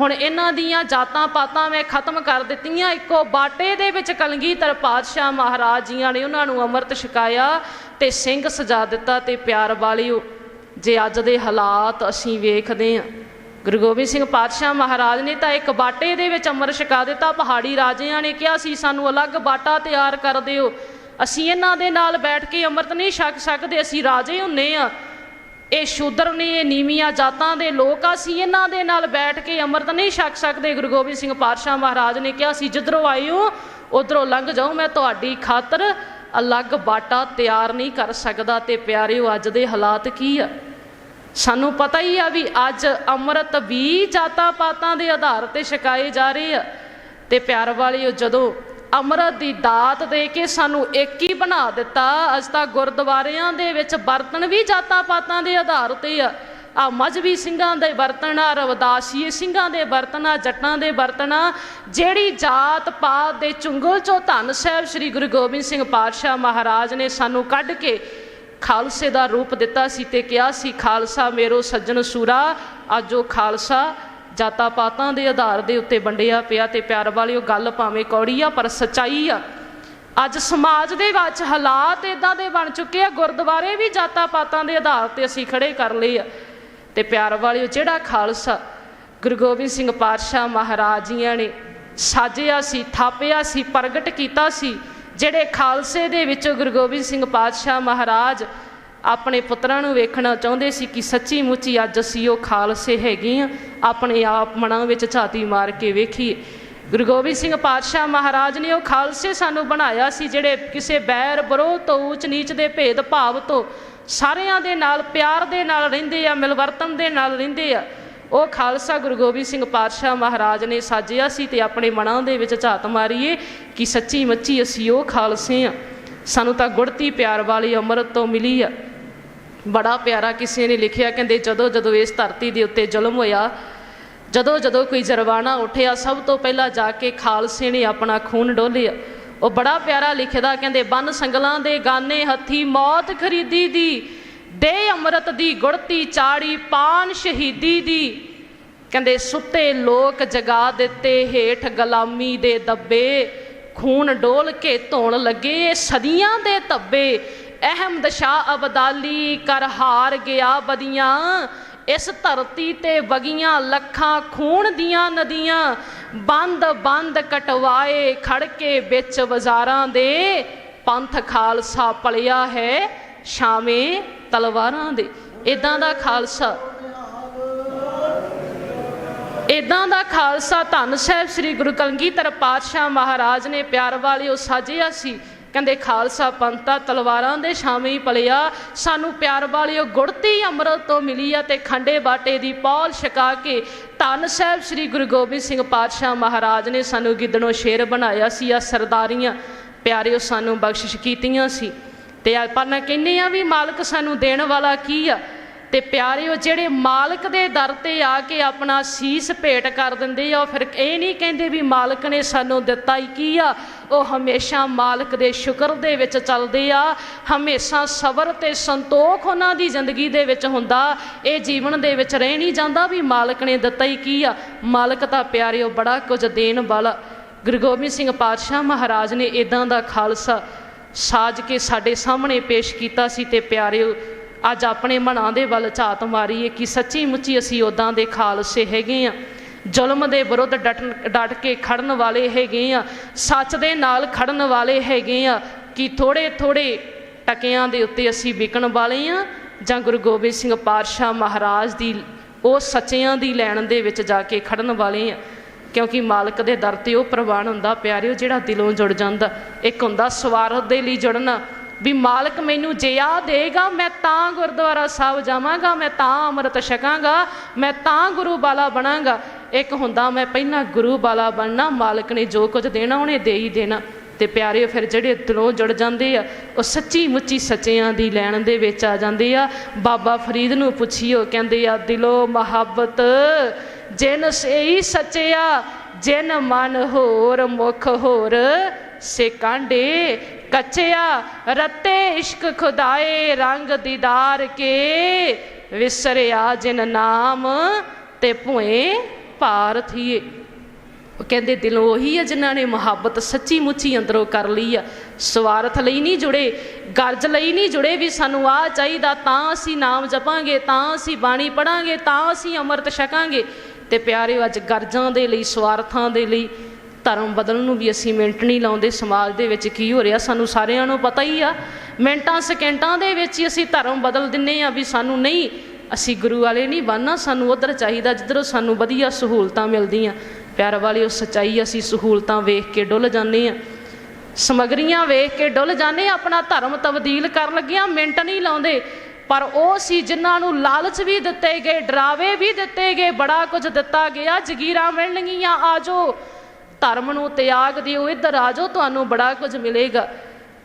ਹੁਣ ਇਹਨਾਂ ਦੀਆਂ ਜਾਤਾਂ ਪਾਤਾਂ ਮੈਂ ਖਤਮ ਕਰ ਦਿੱਤੀਆਂ। ਇੱਕੋ ਬਾਟੇ ਦੇ ਵਿੱਚ ਕਲਗੀਧਰ ਪਾਤਸ਼ਾਹ ਮਹਾਰਾਜ ਜੀਆਂ ਨੇ ਉਹਨਾਂ ਨੂੰ ਅੰਮ੍ਰਿਤ ਛਕਾਇਆ ਤੇ ਸਿੰਘ ਸਜਾ ਦਿੱਤਾ ਤੇ ਪਿਆਰ ਵਾਲਿਓ, ਜੇ ਅੱਜ ਦੇ ਹਾਲਾਤ ਅਸੀਂ ਵੇਖਦੇ ਹਾਂ ਗੁਰੂ ਗੋਬਿੰਦ ਸਿੰਘ ਪਾਤਸ਼ਾਹ ਮਹਾਰਾਜ ਨੇ ਤਾਂ ਇੱਕ ਬਾਟੇ ਦੇ ਵਿੱਚ ਅੰਮ੍ਰਿਤ ਛਕਾ ਦਿੱਤਾ। ਪਹਾੜੀ ਰਾਜਿਆਂ ਨੇ ਕਿਹਾ ਸੀ, ਸਾਨੂੰ ਅਲੱਗ ਬਾਟਾ ਤਿਆਰ ਕਰ ਦਿਓ। ਅਸੀਂ ਇਹਨਾਂ ਦੇ ਨਾਲ ਬੈਠ ਕੇ ਅੰਮ੍ਰਿਤ ਨਹੀਂ ਛਕ ਸਕਦੇ, ਅਸੀਂ ਰਾਜੇ ਹੁੰਨੇ ਆ। ਇਹ ਸ਼ੂਦਰ ਨੇ, ਇਹ ਨੀਵੀਆਂ ਜਾਤਾਂ ਦੇ ਲੋਕ ਆ ਸੀ ਇਹਨਾਂ ਦੇ ਨਾਲ ਬੈਠ ਕੇ ਅੰਮ੍ਰਿਤ ਨਹੀਂ ਛਕ ਸਕਦੇ। ਗੁਰੂ ਗੋਬਿੰਦ ਸਿੰਘ ਪਾਤਸ਼ਾਹ ਮਹਾਰਾਜ ਨੇ ਕਿਹਾ ਸੀ ਜਿੱਧਰੋਂ ਆਏ ਹੋ, ਉਧਰੋਂ ਲੰਘ ਜਾਓ, ਮੈਂ ਤੁਹਾਡੀ ਖਾਤਰ ਅਲੱਗ ਬਾਟਾ ਤਿਆਰ ਨਹੀਂ ਕਰ ਸਕਦਾ ਤੇ ਪਿਆਰਿਓ, ਅੱਜ ਦੇ ਹਾਲਾਤ ਕੀ ਆ? ਸਾਨੂੰ ਪਤਾ ਹੀ ਆ ਵੀ ਅੱਜ ਅੰਮ੍ਰਿਤ ਵੀ ਜਾਤਾਂ ਪਾਤਾਂ ਦੇ ਆਧਾਰ ਤੇ ਛਕਾਏ ਜਾ ਰਹੇ ਆ। ਤੇ ਪਿਆਰ ਵਾਲਿਓ, ਜਦੋਂ ਅੰਮ੍ਰਿਤ ਦੀ ਦਾਤ ਦੇ ਕੇ ਸਾਨੂੰ ਇੱਕ ਹੀ ਬਣਾ ਦਿੱਤਾ। ਅੱਜ ਤਾਂ ਗੁਰਦੁਆਰਿਆਂ ਦੇ ਵਿੱਚ ਬਰਤਨ ਵੀ ਜਾਤਾਂ ਪਾਤਾਂ ਦੇ ਆਧਾਰ ਤੇ ਆ। ਆ ਮਜਬੀ ਸਿੰਘਾਂ ਦੇ ਬਰਤਨ ਆ ਰਵਦਾਸੀਏ ਸਿੰਘਾਂ ਦੇ ਬਰਤਨ ਆ ਜੱਟਾਂ ਦੇ ਬਰਤਨ ਆ ਜਿਹੜੀ ਜਾਤ ਪਾਤ ਦੇ ਚੁੰਗਲ ਚੋਂ ਧੰਨ ਸਾਹਿਬ ਸ੍ਰੀ ਗੁਰੂ ਗੋਬਿੰਦ ਸਿੰਘ ਪਾਤਸ਼ਾਹ ਮਹਾਰਾਜ ਨੇ ਸਾਨੂੰ ਕੱਢ ਕੇ ਖਾਲਸੇ ਦਾ ਰੂਪ ਦਿੱਤਾ ਸੀ ਤੇ ਕਿਹਾ ਸੀ, ਖਾਲਸਾ ਮੇਰੋ ਸੱਜਣ ਸੂਰਾ, ਅੱਜ ਉਹ ਖਾਲਸਾ ਜਾਤਾਂ ਪਾਤਾਂ ਦੇ ਆਧਾਰ ਦੇ ਉੱਤੇ ਵੰਡਿਆ ਪਿਆ ਤੇ ਪਿਆਰ ਵਾਲਿਓ ਗੱਲ ਭਾਵੇਂ ਕੌੜੀ ਆ, ਪਰ ਸਚਾਈ ਆ। ਅੱਜ ਸਮਾਜ ਦੇ ਵਿੱਚ ਹਾਲਾਤ ਇਦਾਂ ਦੇ ਬਣ ਚੁੱਕੇ ਆ, ਗੁਰਦੁਆਰੇ ਵੀ ਜਾਤਾਂ ਪਾਤਾਂ ਦੇ ਆਧਾਰ ਤੇ ਅਸੀਂ ਖੜੇ ਕਰ ਲਏ ਆ। ਤੇ ਪਿਆਰ ਵਾਲਿਓ, ਜਿਹੜਾ ਖਾਲਸਾ, ਗੁਰੂ ਗੋਬਿੰਦ ਸਿੰਘ ਪਾਤਸ਼ਾਹ ਮਹਾਰਾਜ ਜੀਆਂ ਨੇ ਸਾਜਿਆ ਸੀ, ਥਾਪਿਆ ਸੀ, ਪ੍ਰਗਟ ਕੀਤਾ ਸੀ, ਜਿਹੜੇ ਖਾਲਸੇ ਦੇ ਵਿੱਚ ਗੁਰੂ ਗੋਬਿੰਦ ਸਿੰਘ ਪਾਤਸ਼ਾਹ ਮਹਾਰਾਜ ਆਪਣੇ ਪੁੱਤਰਾਂ ਨੂੰ ਵੇਖਣਾ ਚਾਹੁੰਦੇ ਸੀ ਕਿ ਸੱਚੀ ਮੁੱਚੀ ਅੱਜ ਅਸੀਂ ਉਹ ਖਾਲਸੇ ਹੈਗੇ ਆ ਆਪਣੇ ਆਪ ਮਨਾਂ ਵਿੱਚ ਝਾਤੀ ਮਾਰ ਕੇ ਵੇਖੀਏ। ਗੁਰੂ ਗੋਬਿੰਦ ਸਿੰਘ ਪਾਤਸ਼ਾਹ ਮਹਾਰਾਜ ਨੇ ਉਹ ਖਾਲਸੇ ਸਾਨੂੰ ਬਣਾਇਆ ਸੀ, ਜਿਹੜੇ ਕਿਸੇ ਬੈਰ ਬਰੋਹ ਤੋਂ ਊਚ ਨੀਚ ਦੇ ਭੇਦ ਭਾਵ ਤੋਂ ਸਾਰਿਆਂ ਦੇ ਨਾਲ, ਪਿਆਰ ਦੇ ਨਾਲ ਰਹਿੰਦੇ ਆ, ਮਿਲਵਰਤਨ ਦੇ ਨਾਲ ਰਹਿੰਦੇ ਆ। ਉਹ ਖਾਲਸਾ ਗੁਰੂ ਗੋਬਿੰਦ ਸਿੰਘ ਪਾਤਸ਼ਾਹ ਮਹਾਰਾਜ ਨੇ ਸਾਜਿਆ ਸੀ ਤੇ ਆਪਣੇ ਮਨਾਂ ਦੇ ਵਿੱਚ ਝਾਤ ਮਾਰੀਏ ਕਿ ਸੱਚੀ ਮੱਚੀ ਅਸੀਂ ਉਹ ਖਾਲਸੇ ਆ ਸਾਨੂੰ ਤਾਂ ਗੁੜਤੀ ਪਿਆਰ ਵਾਲੀ ਅੰਮ੍ਰਿਤ ਤੋਂ ਮਿਲੀ ਆ। ਬੜਾ ਪਿਆਰਾ ਕਿਸੇ ਨੇ ਲਿਖਿਆ, ਕਹਿੰਦੇ ਜਦੋਂ ਜਦੋਂ ਇਸ ਧਰਤੀ ਦੇ ਉੱਤੇ ਜ਼ੁਲਮ ਹੋਇਆ, ਜਦੋਂ ਜਦੋਂ ਕੋਈ ਜਰਵਾਣਾ ਉੱਠਿਆ, ਸਭ ਤੋਂ ਪਹਿਲਾਂ ਜਾ ਕੇ ਖਾਲਸੇ ਨੇ ਆਪਣਾ ਖੂਨ ਡੋਲਿਆ। ਉਹ ਬੜਾ ਪਿਆਰਾ ਲਿਖਦਾ, ਕਹਿੰਦੇ ਬੰਨ ਸੰਗਲਾਂ ਦੇ ਗਾਨੇ ਹੱਥੀ ਮੌਤ ਖਰੀਦੀ ਦੀ, ਦੇ ਅੰਮ੍ਰਿਤ ਦੀ ਗੁੜਤੀ ਚਾੜੀ ਪਾਨ ਸ਼ਹੀਦੀ ਦੀ। ਕਹਿੰਦੇ ਸੁੱਤੇ ਲੋਕ ਜਗਾ ਦਿੱਤੇ ਹੇਠ ਗੁਲਾਮੀ ਦੇ ਦੱਬੇ, ਖੂਨ ਡੋਲ ਕੇ ਧੋਣ ਲੱਗੇ ਸਦੀਆਂ ਦੇ ਧੱਬੇ। ਅਹਿਮਦ ਸ਼ਾਹ ਅਬਦਾਲੀ ਕਰ ਹਾਰ ਗਿਆ ਬਦੀਆਂ। ਇਸ ਧਰਤੀ ਤੇ ਵਗੀਆਂ ਲੱਖਾਂ ਖੂਨ ਦੀਆਂ ਨਦੀਆਂ, ਬੰਦ ਬੰਦ ਕਟਵਾਏ ਖੜ ਵਿੱਚ ਬਾਜ਼ਾਰਾਂ ਦੇ। ਪੰਥ ਖਾਲਸਾ ਪਲਿਆ ਹੈ ਸ਼ਾਮੇ ਤਲਵਾਰਾਂ ਦੇ। ਇਦਾਂ ਦਾ ਖਾਲਸਾ। ਇਦਾਂ ਦਾ ਖਾਲਸਾ ਧੰਨ ਸਾਹਿਬ ਸ੍ਰੀ ਗੁਰੂ ਕਲਗੀਧਰ ਪਾਤਸ਼ਾਹ ਮਹਾਰਾਜ ਨੇ ਪਿਆਰ ਵਾਲਿਓ ਸਾਜਿਆ ਸੀ। ਕਹਿੰਦੇ ਖਾਲਸਾ ਪੰਥਾ ਤਲਵਾਰਾਂ ਦੇ ਛਾਵੇਂ ਪਲਿਆ। ਸਾਨੂੰ ਪਿਆਰ ਵਾਲਿਓ ਗੁੜਤੀ ਅੰਮ੍ਰਿਤ ਤੋਂ ਮਿਲੀ ਆ ਤੇ ਖੰਡੇ ਬਾਟੇ ਦੀ ਪੌਲ ਛਕਾ ਕੇ ਧੰਨ ਸਾਹਿਬ ਸ੍ਰੀ ਗੁਰੂ ਗੋਬਿੰਦ ਸਿੰਘ ਪਾਤਸ਼ਾਹ ਮਹਾਰਾਜ ਨੇ ਸਾਨੂੰ ਗਿੱਦੜੋਂ ਸ਼ੇਰ ਬਣਾਇਆ ਸੀ ਆ ਸਰਦਾਰੀਆਂ। ਪਿਆਰਿਓ, ਸਾਨੂੰ ਬਖਸ਼ਿਸ਼ ਕੀਤੀਆਂ ਸੀ। ਤੇ ਆਪਾਂ ਨਾ ਕਹਿੰਦੇ ਆ ਵੀ ਮਾਲਕ ਸਾਨੂੰ ਦੇਣ ਵਾਲਾ ਕੀ ਆ? ਤੇ ਪਿਆਰਿਓ, ਜਿਹੜੇ ਮਾਲਕ ਦੇ ਦਰ ਤੇ ਆ ਕੇ ਆਪਣਾ ਸੀਸ ਭੇਟ ਕਰ ਦਿੰਦੇ ਆ, ਉਹ ਫਿਰ ਇਹ ਨਹੀਂ ਕਹਿੰਦੇ ਵੀ ਮਾਲਕ ਨੇ ਸਾਨੂੰ ਦਿੱਤਾ ਹੀ ਕੀ ਆ? ਉਹ ਹਮੇਸ਼ਾ ਮਾਲਕ ਦੇ ਸ਼ੁਕਰ ਦੇ ਵਿੱਚ ਚੱਲਦੇ ਆ। ਹਮੇਸ਼ਾ ਸਬਰ ਤੇ ਸੰਤੋਖ ਉਹਨਾਂ ਦੀ ਜ਼ਿੰਦਗੀ ਦੇ ਵਿੱਚ ਹੁੰਦਾ। ਇਹ ਜੀਵਨ ਦੇ ਵਿੱਚ ਰਹਿ ਨਹੀਂ ਜਾਂਦਾ ਵੀ ਮਾਲਕ ਨੇ ਦਿੱਤਾ ਹੀ ਕੀ ਆ। ਮਾਲਕ ਤਾਂ ਪਿਆਰਿਓ, ਬੜਾ ਕੁਝ ਦੇਣ ਵਾਲਾ। ਗੁਰੂ ਗੋਬਿੰਦ ਸਿੰਘ ਪਾਤਸ਼ਾਹ ਮਹਾਰਾਜ ਨੇ ਇਦਾਂ ਦਾ ਖਾਲਸਾ ਸਾਜ ਕੇ ਸਾਡੇ ਸਾਹਮਣੇ ਪੇਸ਼ ਕੀਤਾ ਸੀ ਤੇ ਪਿਆਰਿਓ ਅੱਜ ਆਪਣੇ ਮਨਾਂ ਦੇ ਵੱਲ ਝਾਤ ਮਾਰੀਏ ਕਿ ਸੱਚੀ ਮੁੱਚੀ ਅਸੀਂ ਉਦਾਂ ਦੇ ਖਾਲਸੇ ਹੈਗੇ ਆ। ਜ਼ੁਲਮ ਦੇ ਵਿਰੁੱਧ ਡਟ ਡਟ ਕੇ ਖੜਨ ਵਾਲੇ ਹੈਗੇ ਆ। ਸੱਚ ਦੇ ਨਾਲ ਖੜਨ ਵਾਲੇ ਹੈਗੇ ਆ ਕਿ ਥੋੜੇ ਥੋੜੇ ਟਕਿਆਂ ਦੇ ਉੱਤੇ ਅਸੀਂ ਵਿਕਣ ਵਾਲੇ ਆ ਜਾਂ ਗੁਰੂ ਗੋਬਿੰਦ ਸਿੰਘ ਪਾਤਸ਼ਾਹ ਮਹਾਰਾਜ ਦੀ, ਉਹ ਸੱਚਿਆਂ ਦੀ ਲੈਣ ਦੇ ਵਿੱਚ ਜਾ ਕੇ ਖੜਨ ਵਾਲੇ ਆ। ਕਿਉਂਕਿ ਮਾਲਕ ਦੇ ਦਰ ਤੇ ਉਹ ਪ੍ਰਵਾਨ ਹੁੰਦਾ, ਪਿਆਰਿਓ, ਜਿਹੜਾ ਦਿਲੋਂ ਜੁੜ ਜਾਂਦਾ। ਇੱਕ ਹੁੰਦਾ ਸਵਾਰਥ ਦੇ ਲਈ ਜੁੜਨਾ ਵੀ ਮਾਲਕ ਮੈਨੂੰ ਜੇ ਜਿਆ ਦੇਗਾ, ਮੈਂ ਤਾਂ ਗੁਰਦੁਆਰਾ ਸਾਹਿਬ ਜਾਵਾਂਗਾ, ਮੈਂ ਤਾਂ ਅੰਮ੍ਰਿਤ ਛਕਾਂਗਾ, ਮੈਂ ਤਾਂ ਗੁਰੂ ਬਾਲਾ ਬਣਾਂਗਾ। ਇੱਕ ਹੁੰਦਾ, ਮੈਂ ਪਹਿਲਾਂ ਗੁਰੂ ਬਾਲਾ ਬਣਨਾ, ਮਾਲਕ ਨੇ ਜੋ ਕੁਝ ਦੇਣਾ, ਉਹਨੇ ਦੇ ਹੀ ਦੇਣਾ। ਤੇ ਪਿਆਰਿਓ ਫਿਰ ਜਿਹੜੇ ਦਿਲੋਂ ਜੁੜ ਜਾਂਦੇ ਆ, ਉਹ ਸੱਚੀ ਮੁੱਚੀ ਸੱਚਿਆਂ ਦੀ ਲੈਣ ਦੇ ਵਿੱਚ ਆ ਜਾਂਦੇ ਆ। ਬਾਬਾ ਫਰੀਦ ਨੂੰ ਪੁੱਛਿਓ, ਕਹਿੰਦੇ ਆ, ਦਿਲੋ ਮੁਹੱਬਤ ਜਿਨ ਸਈ ਸੱਚਿਆ, ਜਿਨ ਮਨ ਹੋਰ ਮੁਖ ਹੋਰ ਸੇ ਕਾਂਡੇ ਕੱਚਿਆ ਰਤੇ ਇਸ਼ਕ ਖੁਦਾਏ ਰੰਗ ਦੀਦਾਰ ਕੇ ਵਿਸਰਿਆ ਜਿਨ ਨਾਮ ਤੇ ਭੁਏ ਭਾਰ ਥੀਏ। ਉਹ ਕਹਿੰਦੇ ਦਿਲੋਂ ਉਹੀ ਆ ਜਿਨ੍ਹਾਂ ਨੇ ਮੁਹੱਬਤ ਸੱਚੀ ਮੁੱਚੀ ਅੰਦਰੋਂ ਕਰ ਲਈ ਆ। ਸਵਾਰਥ ਲਈ ਨਹੀਂ ਜੁੜੇ, ਗਰਜ ਲਈ ਨਹੀਂ ਜੁੜੇ ਵੀ ਸਾਨੂੰ ਆ ਚਾਹੀਦਾ, ਤਾਂ ਅਸੀਂ ਨਾਮ ਜਪਾਂਗੇ, ਤਾਂ ਅਸੀਂ ਬਾਣੀ ਪੜਾਂਗੇ, ਤਾਂ ਅਸੀਂ ਅੰਮ੍ਰਿਤ ਛਕਾਂਗੇ। ਤੇ ਪਿਆਰਿਓ, ਅੱਜ ਗਰਜਾਂ ਦੇ ਲਈ, ਸਵਾਰਥਾਂ ਦੇ ਲਈ ਧਰਮ ਬਦਲਣ ਨੂੰ ਵੀ ਅਸੀਂ ਮਿੰਟ ਨਹੀਂ ਲਾਉਂਦੇ ਸਮਾਜ ਦੇ ਵਿੱਚ ਕੀ ਹੋ ਰਿਹਾ, ਸਾਨੂੰ ਸਾਰਿਆਂ ਨੂੰ ਪਤਾ ਹੀ ਆ। ਮਿੰਟਾਂ, ਸਕਿੰਟਾਂ ਦੇ ਵਿੱਚ ਹੀ ਅਸੀਂ ਧਰਮ ਬਦਲ ਦਿੰਨੇ ਆ ਵੀ ਸਾਨੂੰ ਨਹੀਂ, ਅਸੀਂ ਗੁਰੂ ਵਾਲੇ ਨਹੀਂ ਬਣਨਾ, ਸਾਨੂੰ ਉਧਰ ਚਾਹੀਦਾ ਜਿੱਧਰੋਂ ਸਾਨੂੰ ਵਧੀਆ ਸਹੂਲਤਾਂ ਮਿਲਦੀਆਂ। ਪਿਆਰ ਵਾਲੀ ਉਹ ਸਚਾਈ ਅਸੀਂ ਸਹੂਲਤਾਂ ਵੇਖ ਕੇ ਡੁੱਲ ਜਾਂਦੇ ਆ। ਸਮਗਰੀਆਂ ਵੇਖ ਕੇ ਡੁੱਲ ਜਾਂਦੇ ਆਪਣਾ ਧਰਮ ਤਬਦੀਲ ਕਰਨ ਲੱਗਿਆ, ਮਿੰਟ ਨਹੀਂ ਲਾਉਂਦੇ। ਪਰ ਉਹ ਸੀ ਜਿਨ੍ਹਾਂ ਨੂੰ ਲਾਲਚ ਵੀ ਦਿੱਤੇ ਗਏ, ਡਰਾਵੇ ਵੀ ਦਿੱਤੇ ਗਏ, ਬੜਾ ਕੁਝ ਦਿੱਤਾ ਗਿਆ, ਜਗੀਰਾਂ ਮਿਲਣਗੀਆਂ ਆਜੋ ਧਰਮ ਨੂੰ ਤਿਆਗ ਦਿਓ, ਇੱਧਰ ਆ ਜਾਓ, ਤੁਹਾਨੂੰ ਬੜਾ ਕੁਝ ਮਿਲੇਗਾ।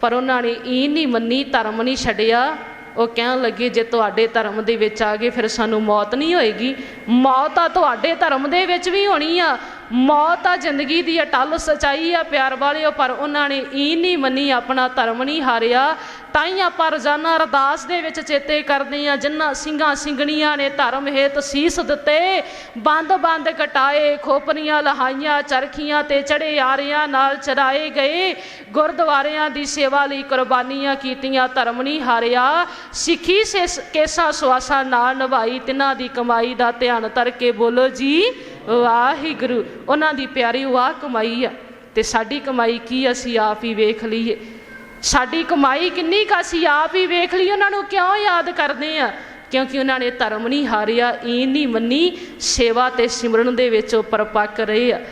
ਪਰ ਉਹਨਾਂ ਨੇ ਇਹ ਨਹੀਂ ਮੰਨੀ, ਧਰਮ ਨਹੀਂ ਛੱਡਿਆ। ਉਹ ਕਹਿਣ ਲੱਗੇ, ਜੇ ਤੁਹਾਡੇ ਧਰਮ ਦੇ ਵਿੱਚ ਆ ਗਏ, ਫਿਰ ਸਾਨੂੰ ਮੌਤ ਨਹੀਂ ਹੋਏਗੀ। ਮੌਤ ਆ ਤੁਹਾਡੇ ਧਰਮ ਦੇ ਵਿੱਚ ਵੀ ਹੋਣੀ ਆ। ਮੌਤ ਆ ਜ਼ਿੰਦਗੀ ਦੀ ਅਟਲ ਸਚਾਈ ਆ, ਪਿਆਰ ਵਾਲਿਓ, ਪਰ ਉਹਨਾਂ ਨੇ ਇਹ ਨਹੀਂ ਮੰਨੀ, ਆਪਣਾ ਧਰਮ ਨਹੀਂ ਹਾਰਿਆ। ਤਾਂ ਹੀ ਆਪਾਂ ਰੋਜ਼ਾਨਾ ਅਰਦਾਸ ਦੇ ਵਿੱਚ ਚੇਤੇ ਕਰਦੇ ਆ ਜਿਨ੍ਹਾਂ ਸਿੰਘਾਂ ਸਿੰਘਣੀਆਂ ਨੇ ਧਰਮ ਹੇਤ ਸੀਸ ਦਿੱਤੇ, ਬੰਦ ਬੰਦ ਕਟਾਏ ਖੋਪਰੀਆਂ ਲਹਾਈਆਂ, ਚਰਖੀਆਂ ਤੇ ਚੜੇ ਆਰਿਆਂ ਨਾਲ ਚਰਾਏ ਗਏ, ਗੁਰਦੁਆਰਿਆਂ ਦੀ ਸੇਵਾ ਲਈ ਕੁਰਬਾਨੀਆਂ ਕੀਤੀਆਂ, ਧਰਮ ਨਹੀਂ ਹਾਰਿਆ। ਸਿੱਖੀ ਸੇ ਕੇਸਾ ਸੁਆਸਾ ਨਾਲ ਨਿਭਾਈ, ਤਿਨਾਂ ਦੀ ਕਮਾਈ ਦਾ ਧਿਆਨ ਧਰ ਕੇ ਬੋਲੋ ਜੀ, ਵਾਹਿਗੁਰੂ। ਉਹਨਾਂ ਦੀ ਪਿਆਰੀ ਵਾਹ ਕਮਾਈ ਆ, ਤੇ ਸਾਡੀ ਕਮਾਈ ਕੀ ਅਸੀਂ ਆਪ ਹੀ ਵੇਖ ਲਈਏ। ਸਾਡੀ ਕਮਾਈ ਕਿੰਨੀ ਕੁ ਅਸੀਂ ਆਪ ਹੀ ਵੇਖ ਲਈ, ਉਹਨਾਂ ਨੂੰ ਕਿਉਂ ਯਾਦ ਕਰਦੇ ਆ? ਕਿਉਂਕਿ ਉਹਨਾਂ ਨੇ ਧਰਮ ਨਹੀਂ ਹਾਰਿਆ, ਈਨ ਨਹੀਂ ਮੰਨੀ, ਸੇਵਾ ਤੇ ਸਿਮਰਨ ਦੇ ਵਿੱਚ ਉਹ ਪਰਪੱਕ ਰਹੇ ਆ।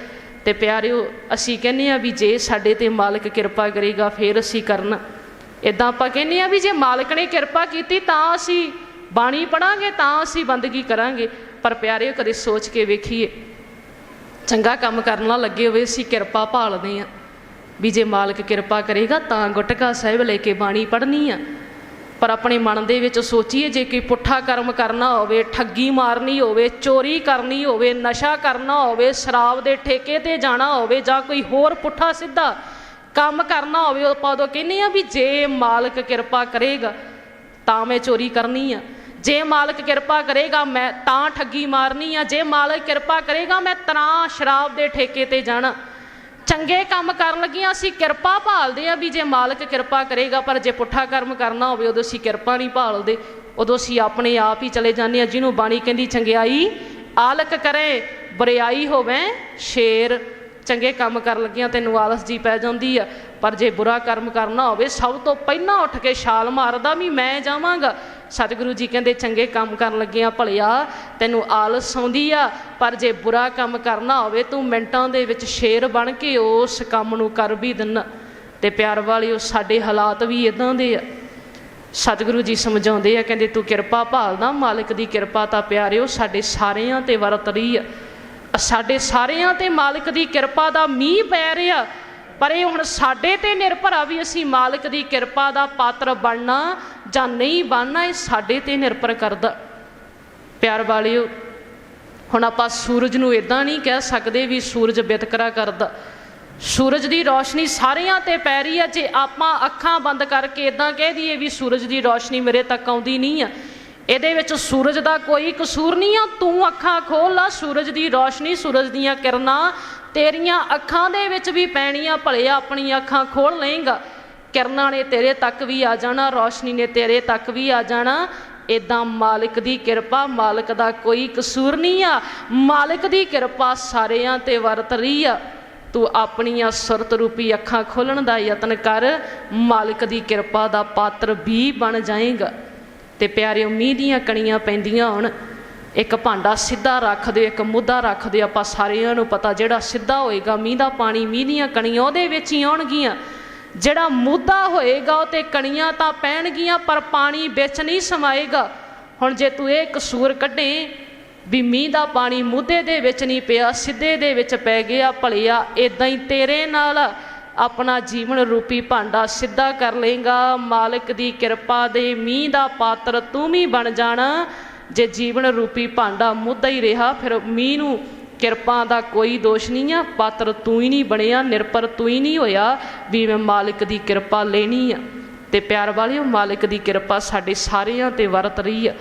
ਤੇ ਪਿਆਰਿਓ, ਅਸੀਂ ਕਹਿੰਦੇ ਆ ਵੀ ਜੇ ਸਾਡੇ ਤੇ ਮਾਲਕ ਕਿਰਪਾ ਕਰੇਗਾ, ਫੇਰ ਅਸੀਂ ਕਰਨਾ। ਇਦਾਂ ਆਪਾਂ ਕਹਿੰਦੇ ਆ ਵੀ ਜੇ ਮਾਲਕ ਨੇ ਕਿਰਪਾ ਕੀਤੀ, ਤਾਂ ਅਸੀਂ ਬਾਣੀ ਪੜਾਂਗੇ ਤਾਂ ਅਸੀਂ ਬੰਦਗੀ ਕਰਾਂਗੇ। ਪਰ ਪਿਆਰਿਓ, ਕਦੇ ਸੋਚ ਕੇ ਵੇਖੀਏ। ਚੰਗਾ ਕੰਮ ਕਰਨ ਨਾਲ ਲੱਗੇ ਹੋਏ ਅਸੀਂ ਕਿਰਪਾ ਭਾਲਦੇ ਆ। ਵੀ ਜੇ ਮਾਲਕ ਕਿਰਪਾ ਕਰੇਗਾ ਤਾਂ ਗੁਟਕਾ ਸਾਹਿਬ ਲੈ ਕੇ ਬਾਣੀ ਪੜ੍ਹਨੀ ਆ। ਪਰ ਆਪਣੇ ਮਨ ਦੇ ਵਿੱਚ ਸੋਚੀਏ, ਜੇ ਕੋਈ ਪੁੱਠਾ ਕਰਮ ਕਰਨਾ ਹੋਵੇ, ਠੱਗੀ ਮਾਰਨੀ ਹੋਵੇ, ਚੋਰੀ ਕਰਨੀ ਹੋਵੇ, ਨਸ਼ਾ ਕਰਨਾ ਹੋਵੇ, ਸ਼ਰਾਬ ਦੇ ਠੇਕੇ ਤੇ ਜਾਣਾ ਹੋਵੇ ਜਾਂ ਕੋਈ ਹੋਰ ਪੁੱਠਾ ਸਿੱਧਾ ਕੰਮ ਕਰਨਾ ਹੋਵੇ, ਆਪਾਂ ਉਦੋਂ ਕਹਿੰਦੇ ਆ ਵੀ ਜੇ ਮਾਲਕ ਕਿਰਪਾ ਕਰੇਗਾ ਤਾਂ ਮੈਂ ਚੋਰੀ ਕਰਨੀ ਆ। ਜੇ ਮਾਲਕ ਕਿਰਪਾ ਕਰੇਗਾ, ਮੈਂ ਤਾਂ ਠੱਗੀ ਮਾਰਨੀ ਆ। ਜੇ ਮਾਲਕ ਕਿਰਪਾ ਕਰੇਗਾ, ਮੈਂ ਤਰਾਂ ਸ਼ਰਾਬ ਦੇ ਠੇਕੇ ਤੇ ਜਾਣਾ। ਚੰਗੇ ਕੰਮ ਕਰਨ ਲੱਗੀਆਂ, ਅਸੀਂ ਕਿਰਪਾ ਭਾਲਦੇ ਆ ਵੀ ਜੇ ਮਾਲਕ ਕਿਰਪਾ ਕਰੇਗਾ, ਪਰ ਜੇ ਪੁੱਠਾ ਕਰਮ ਕਰਨਾ ਹੋਵੇ, ਉਦੋਂ ਅਸੀਂ ਕਿਰਪਾ ਨਹੀਂ ਭਾਲਦੇ। ਉਦੋਂ ਅਸੀਂ ਆਪਣੇ ਆਪ ਹੀ ਚਲੇ ਜਾਂਦੇ ਆ ਜਿਹਨੂੰ ਬਾਣੀ ਕਹਿੰਦੀ, ਚੰਗਿਆਈ ਆਲਕ ਕਰੇ, ਬਰਿਆਈ ਹੋਵੇ, ਸ਼ੇਰ ਚੰਗੇ ਕੰਮ ਕਰਨ ਲੱਗੀਆਂ, ਤੈਨੂੰ ਆਲਸ ਜੀ ਪੈ ਜਾਂਦੀ ਆ। ਪਰ ਜੇ ਬੁਰਾ ਕਰਮ ਕਰਨਾ ਹੋਵੇ, ਸਭ ਤੋਂ ਪਹਿਲਾਂ ਉੱਠ ਕੇ ਛਾਲ ਮਾਰਦਾ ਵੀ ਮੈਂ ਜਾਵਾਂਗਾ। ਸਤਿਗੁਰੂ ਜੀ ਕਹਿੰਦੇ, ਚੰਗੇ ਕੰਮ ਕਰਨ ਲੱਗਿਆ ਭਲਿਆ, ਤੈਨੂੰ ਆਲਸ ਆਉਂਦੀ ਆ, ਪਰ ਜੇ ਬੁਰਾ ਕੰਮ ਕਰਨਾ ਹੋਵੇ, ਤੂੰ ਮਿੰਟਾਂ ਦੇ ਵਿੱਚ ਸ਼ੇਰ ਬਣ ਕੇ ਉਸ ਕੰਮ ਨੂੰ ਕਰ ਵੀ ਦਿੰਨਾ। ਤੇ ਪਿਆਰ ਵਾਲਿਓ, ਸਾਡੇ ਹਾਲਾਤ ਵੀ ਇਦਾਂ ਦੇ ਆ। ਸਤਿਗੁਰੂ ਜੀ ਸਮਝਾਉਂਦੇ ਆ, ਕਹਿੰਦੇ, ਤੂੰ ਕਿਰਪਾ ਭਾਲਦਾ ਮਾਲਕ ਦੀ ਕਿਰਪਾ ਤਾਂ ਪਿਆਰਿਓ, ਸਾਡੇ ਸਾਰਿਆਂ ਤੇ ਵਰਤ ਰਹੀ ਆ। ਸਾਡੇ ਸਾਰਿਆਂ ਤੇ ਮਾਲਕ ਦੀ ਕਿਰਪਾ ਦਾ ਮੀਂਹ ਪੈ ਰਿਹਾ ਪਰ ਇਹ ਹੁਣ ਸਾਡੇ ਤੇ ਨਿਰਭਰ ਆ ਵੀ ਅਸੀਂ ਮਾਲਕ ਦੀ ਕਿਰਪਾ ਦਾ ਪਾਤਰ ਬਣਨਾ ਜਾਂ ਨਹੀਂ ਬਣਨਾ, ਇਹ ਸਾਡੇ ਤੇ ਨਿਰਭਰ ਕਰਦਾ। ਪਿਆਰ ਵਾਲਿਓ, ਹੁਣ ਆਪਾਂ ਸੂਰਜ ਨੂੰ ਇਦਾਂ ਨਹੀਂ ਕਹਿ ਸਕਦੇ ਵੀ ਸੂਰਜ ਬਿਤਕਰਾ ਕਰਦਾ। ਸੂਰਜ ਦੀ ਰੋਸ਼ਨੀ ਸਾਰਿਆਂ ਤੇ ਪੈ ਰਹੀ ਹੈ ਜੇ ਆਪਾਂ ਅੱਖਾਂ ਬੰਦ ਕਰਕੇ ਇਦਾਂ ਕਹਿ ਦਈਏ ਵੀ ਸੂਰਜ ਦੀ ਰੋਸ਼ਨੀ ਮੇਰੇ ਤੱਕ ਆਉਂਦੀ ਨਹੀਂ ਆ। ਇਹਦੇ ਵਿੱਚ ਸੂਰਜ ਦਾ ਕੋਈ ਕਸੂਰ ਨਹੀਂ ਆ, ਤੂੰ ਅੱਖਾਂ ਖੋਲ ਲਾ, ਸੂਰਜ ਦੀ ਰੋਸ਼ਨੀ, ਸੂਰਜ ਦੀਆਂ ਕਿਰਨਾਂ ਤੇਰੀਆਂ ਅੱਖਾਂ ਦੇ ਵਿੱਚ ਵੀ ਪੈਣੀਆਂ ਭਲੇ ਆਪਣੀਆਂ ਅੱਖਾਂ ਖੋਲ ਲਏਗਾ। ਕਿਰਨਾਂ ਨੇ ਤੇਰੇ ਤੱਕ ਵੀ ਆ ਜਾਣਾ, ਰੋਸ਼ਨੀ ਨੇ ਤੇਰੇ ਤੱਕ ਵੀ ਆ ਜਾਣਾ। ਇਦਾਂ ਮਾਲਕ ਦੀ ਕਿਰਪਾ, ਮਾਲਕ ਦਾ ਕੋਈ ਕਸੂਰ ਨਹੀਂ ਆ। ਮਾਲਕ ਦੀ ਕਿਰਪਾ ਸਾਰਿਆਂ ਤੇ ਵਰਤ ਰਹੀ ਆ। ਤੂੰ ਆਪਣੀਆਂ ਸੁਰਤ ਰੂਪੀ ਅੱਖਾਂ ਖੋਲਣ ਦਾ ਯਤਨ ਕਰ। ਮਾਲਕ ਦੀ ਕਿਰਪਾ ਦਾ ਪਾਤਰ ਵੀ ਬਣ ਜਾਏਗਾ। ਤੇ ਪਿਆਰੇ ਮੀਂਹ ਦੀਆਂ ਕਣੀਆਂ ਪੈਂਦੀਆਂ ਹੁਣ। ਇੱਕ ਭਾਂਡਾ ਸਿੱਧਾ ਰੱਖ ਦਿਓ ਇੱਕ ਮੁੱਦਾ ਰੱਖ ਦਿਓ ਆਪਾਂ ਸਾਰਿਆਂ ਨੂੰ ਪਤਾ ਜਿਹੜਾ ਸਿੱਧਾ ਹੋਏਗਾ, ਮੀਂਹ ਦਾ ਪਾਣੀ, ਮੀਂਹ ਦੀਆਂ ਕਣੀਆਂ ਉਹਦੇ ਵਿੱਚ ਹੀ ਆਉਣਗੀਆਂ। ਜਿਹੜਾ ਮੁੱਦਾ ਹੋਏਗਾ, ਉਹ ਤੇ ਕਣੀਆਂ ਤਾਂ ਪੈਣਗੀਆਂ, ਪਰ ਪਾਣੀ ਵਿੱਚ ਨਹੀਂ ਸਮਾਏਗਾ। ਹੁਣ ਜੇ ਤੂੰ ਇਹ ਕਸੂਰ ਕੱਢੇ ਵੀ ਮੀਂਹ ਦਾ ਪਾਣੀ ਮੁੱਦੇ ਦੇ ਵਿੱਚ ਨਹੀਂ ਪਿਆ, ਸਿੱਧੇ ਦੇ ਵਿੱਚ ਪੈ ਗਿਆ, ਭਲਿਆ ਇਦਾਂ ਹੀ ਤੇਰੇ ਨਾਲ ਆਪਣਾ ਜੀਵਨ ਰੂਪੀ ਭਾਂਡਾ ਸਿੱਧਾ ਕਰ ਲੇਗਾ ਮਾਲਕ ਦੀ ਕਿਰਪਾ ਦੇ ਮੀਂਹ ਦਾ ਪਾਤਰ ਤੂੰ ਵੀ ਬਣ ਜਾਣਾ। ਜੇ ਜੀਵਨ ਰੂਪੀ ਭਾਂਡਾ ਮੁੱਦਾ ਹੀ ਰਿਹਾ, ਫਿਰ ਮੀਂਹ ਨੂੰ ਕਿਰਪਾ ਦਾ ਕੋਈ ਦੋਸ਼ ਨਹੀਂ ਆ। ਪਾਤਰ ਤੂੰ ਹੀ ਨਹੀਂ ਬਣਿਆ, ਨਿਰਪਰ ਤੂੰ ਹੀ ਨਹੀਂ ਹੋਇਆ। ਵੀ ਮੈਂ ਮਾਲਕ ਦੀ ਕਿਰਪਾ ਲੈਣੀ ਆ। ਤੇ ਪਿਆਰ ਵਾਲਿਓ, ਮਾਲਕ ਦੀ ਕਿਰਪਾ ਸਾਡੇ ਸਾਰਿਆਂ ਤੇ ਵਰਤ ਰਹੀ ਆ।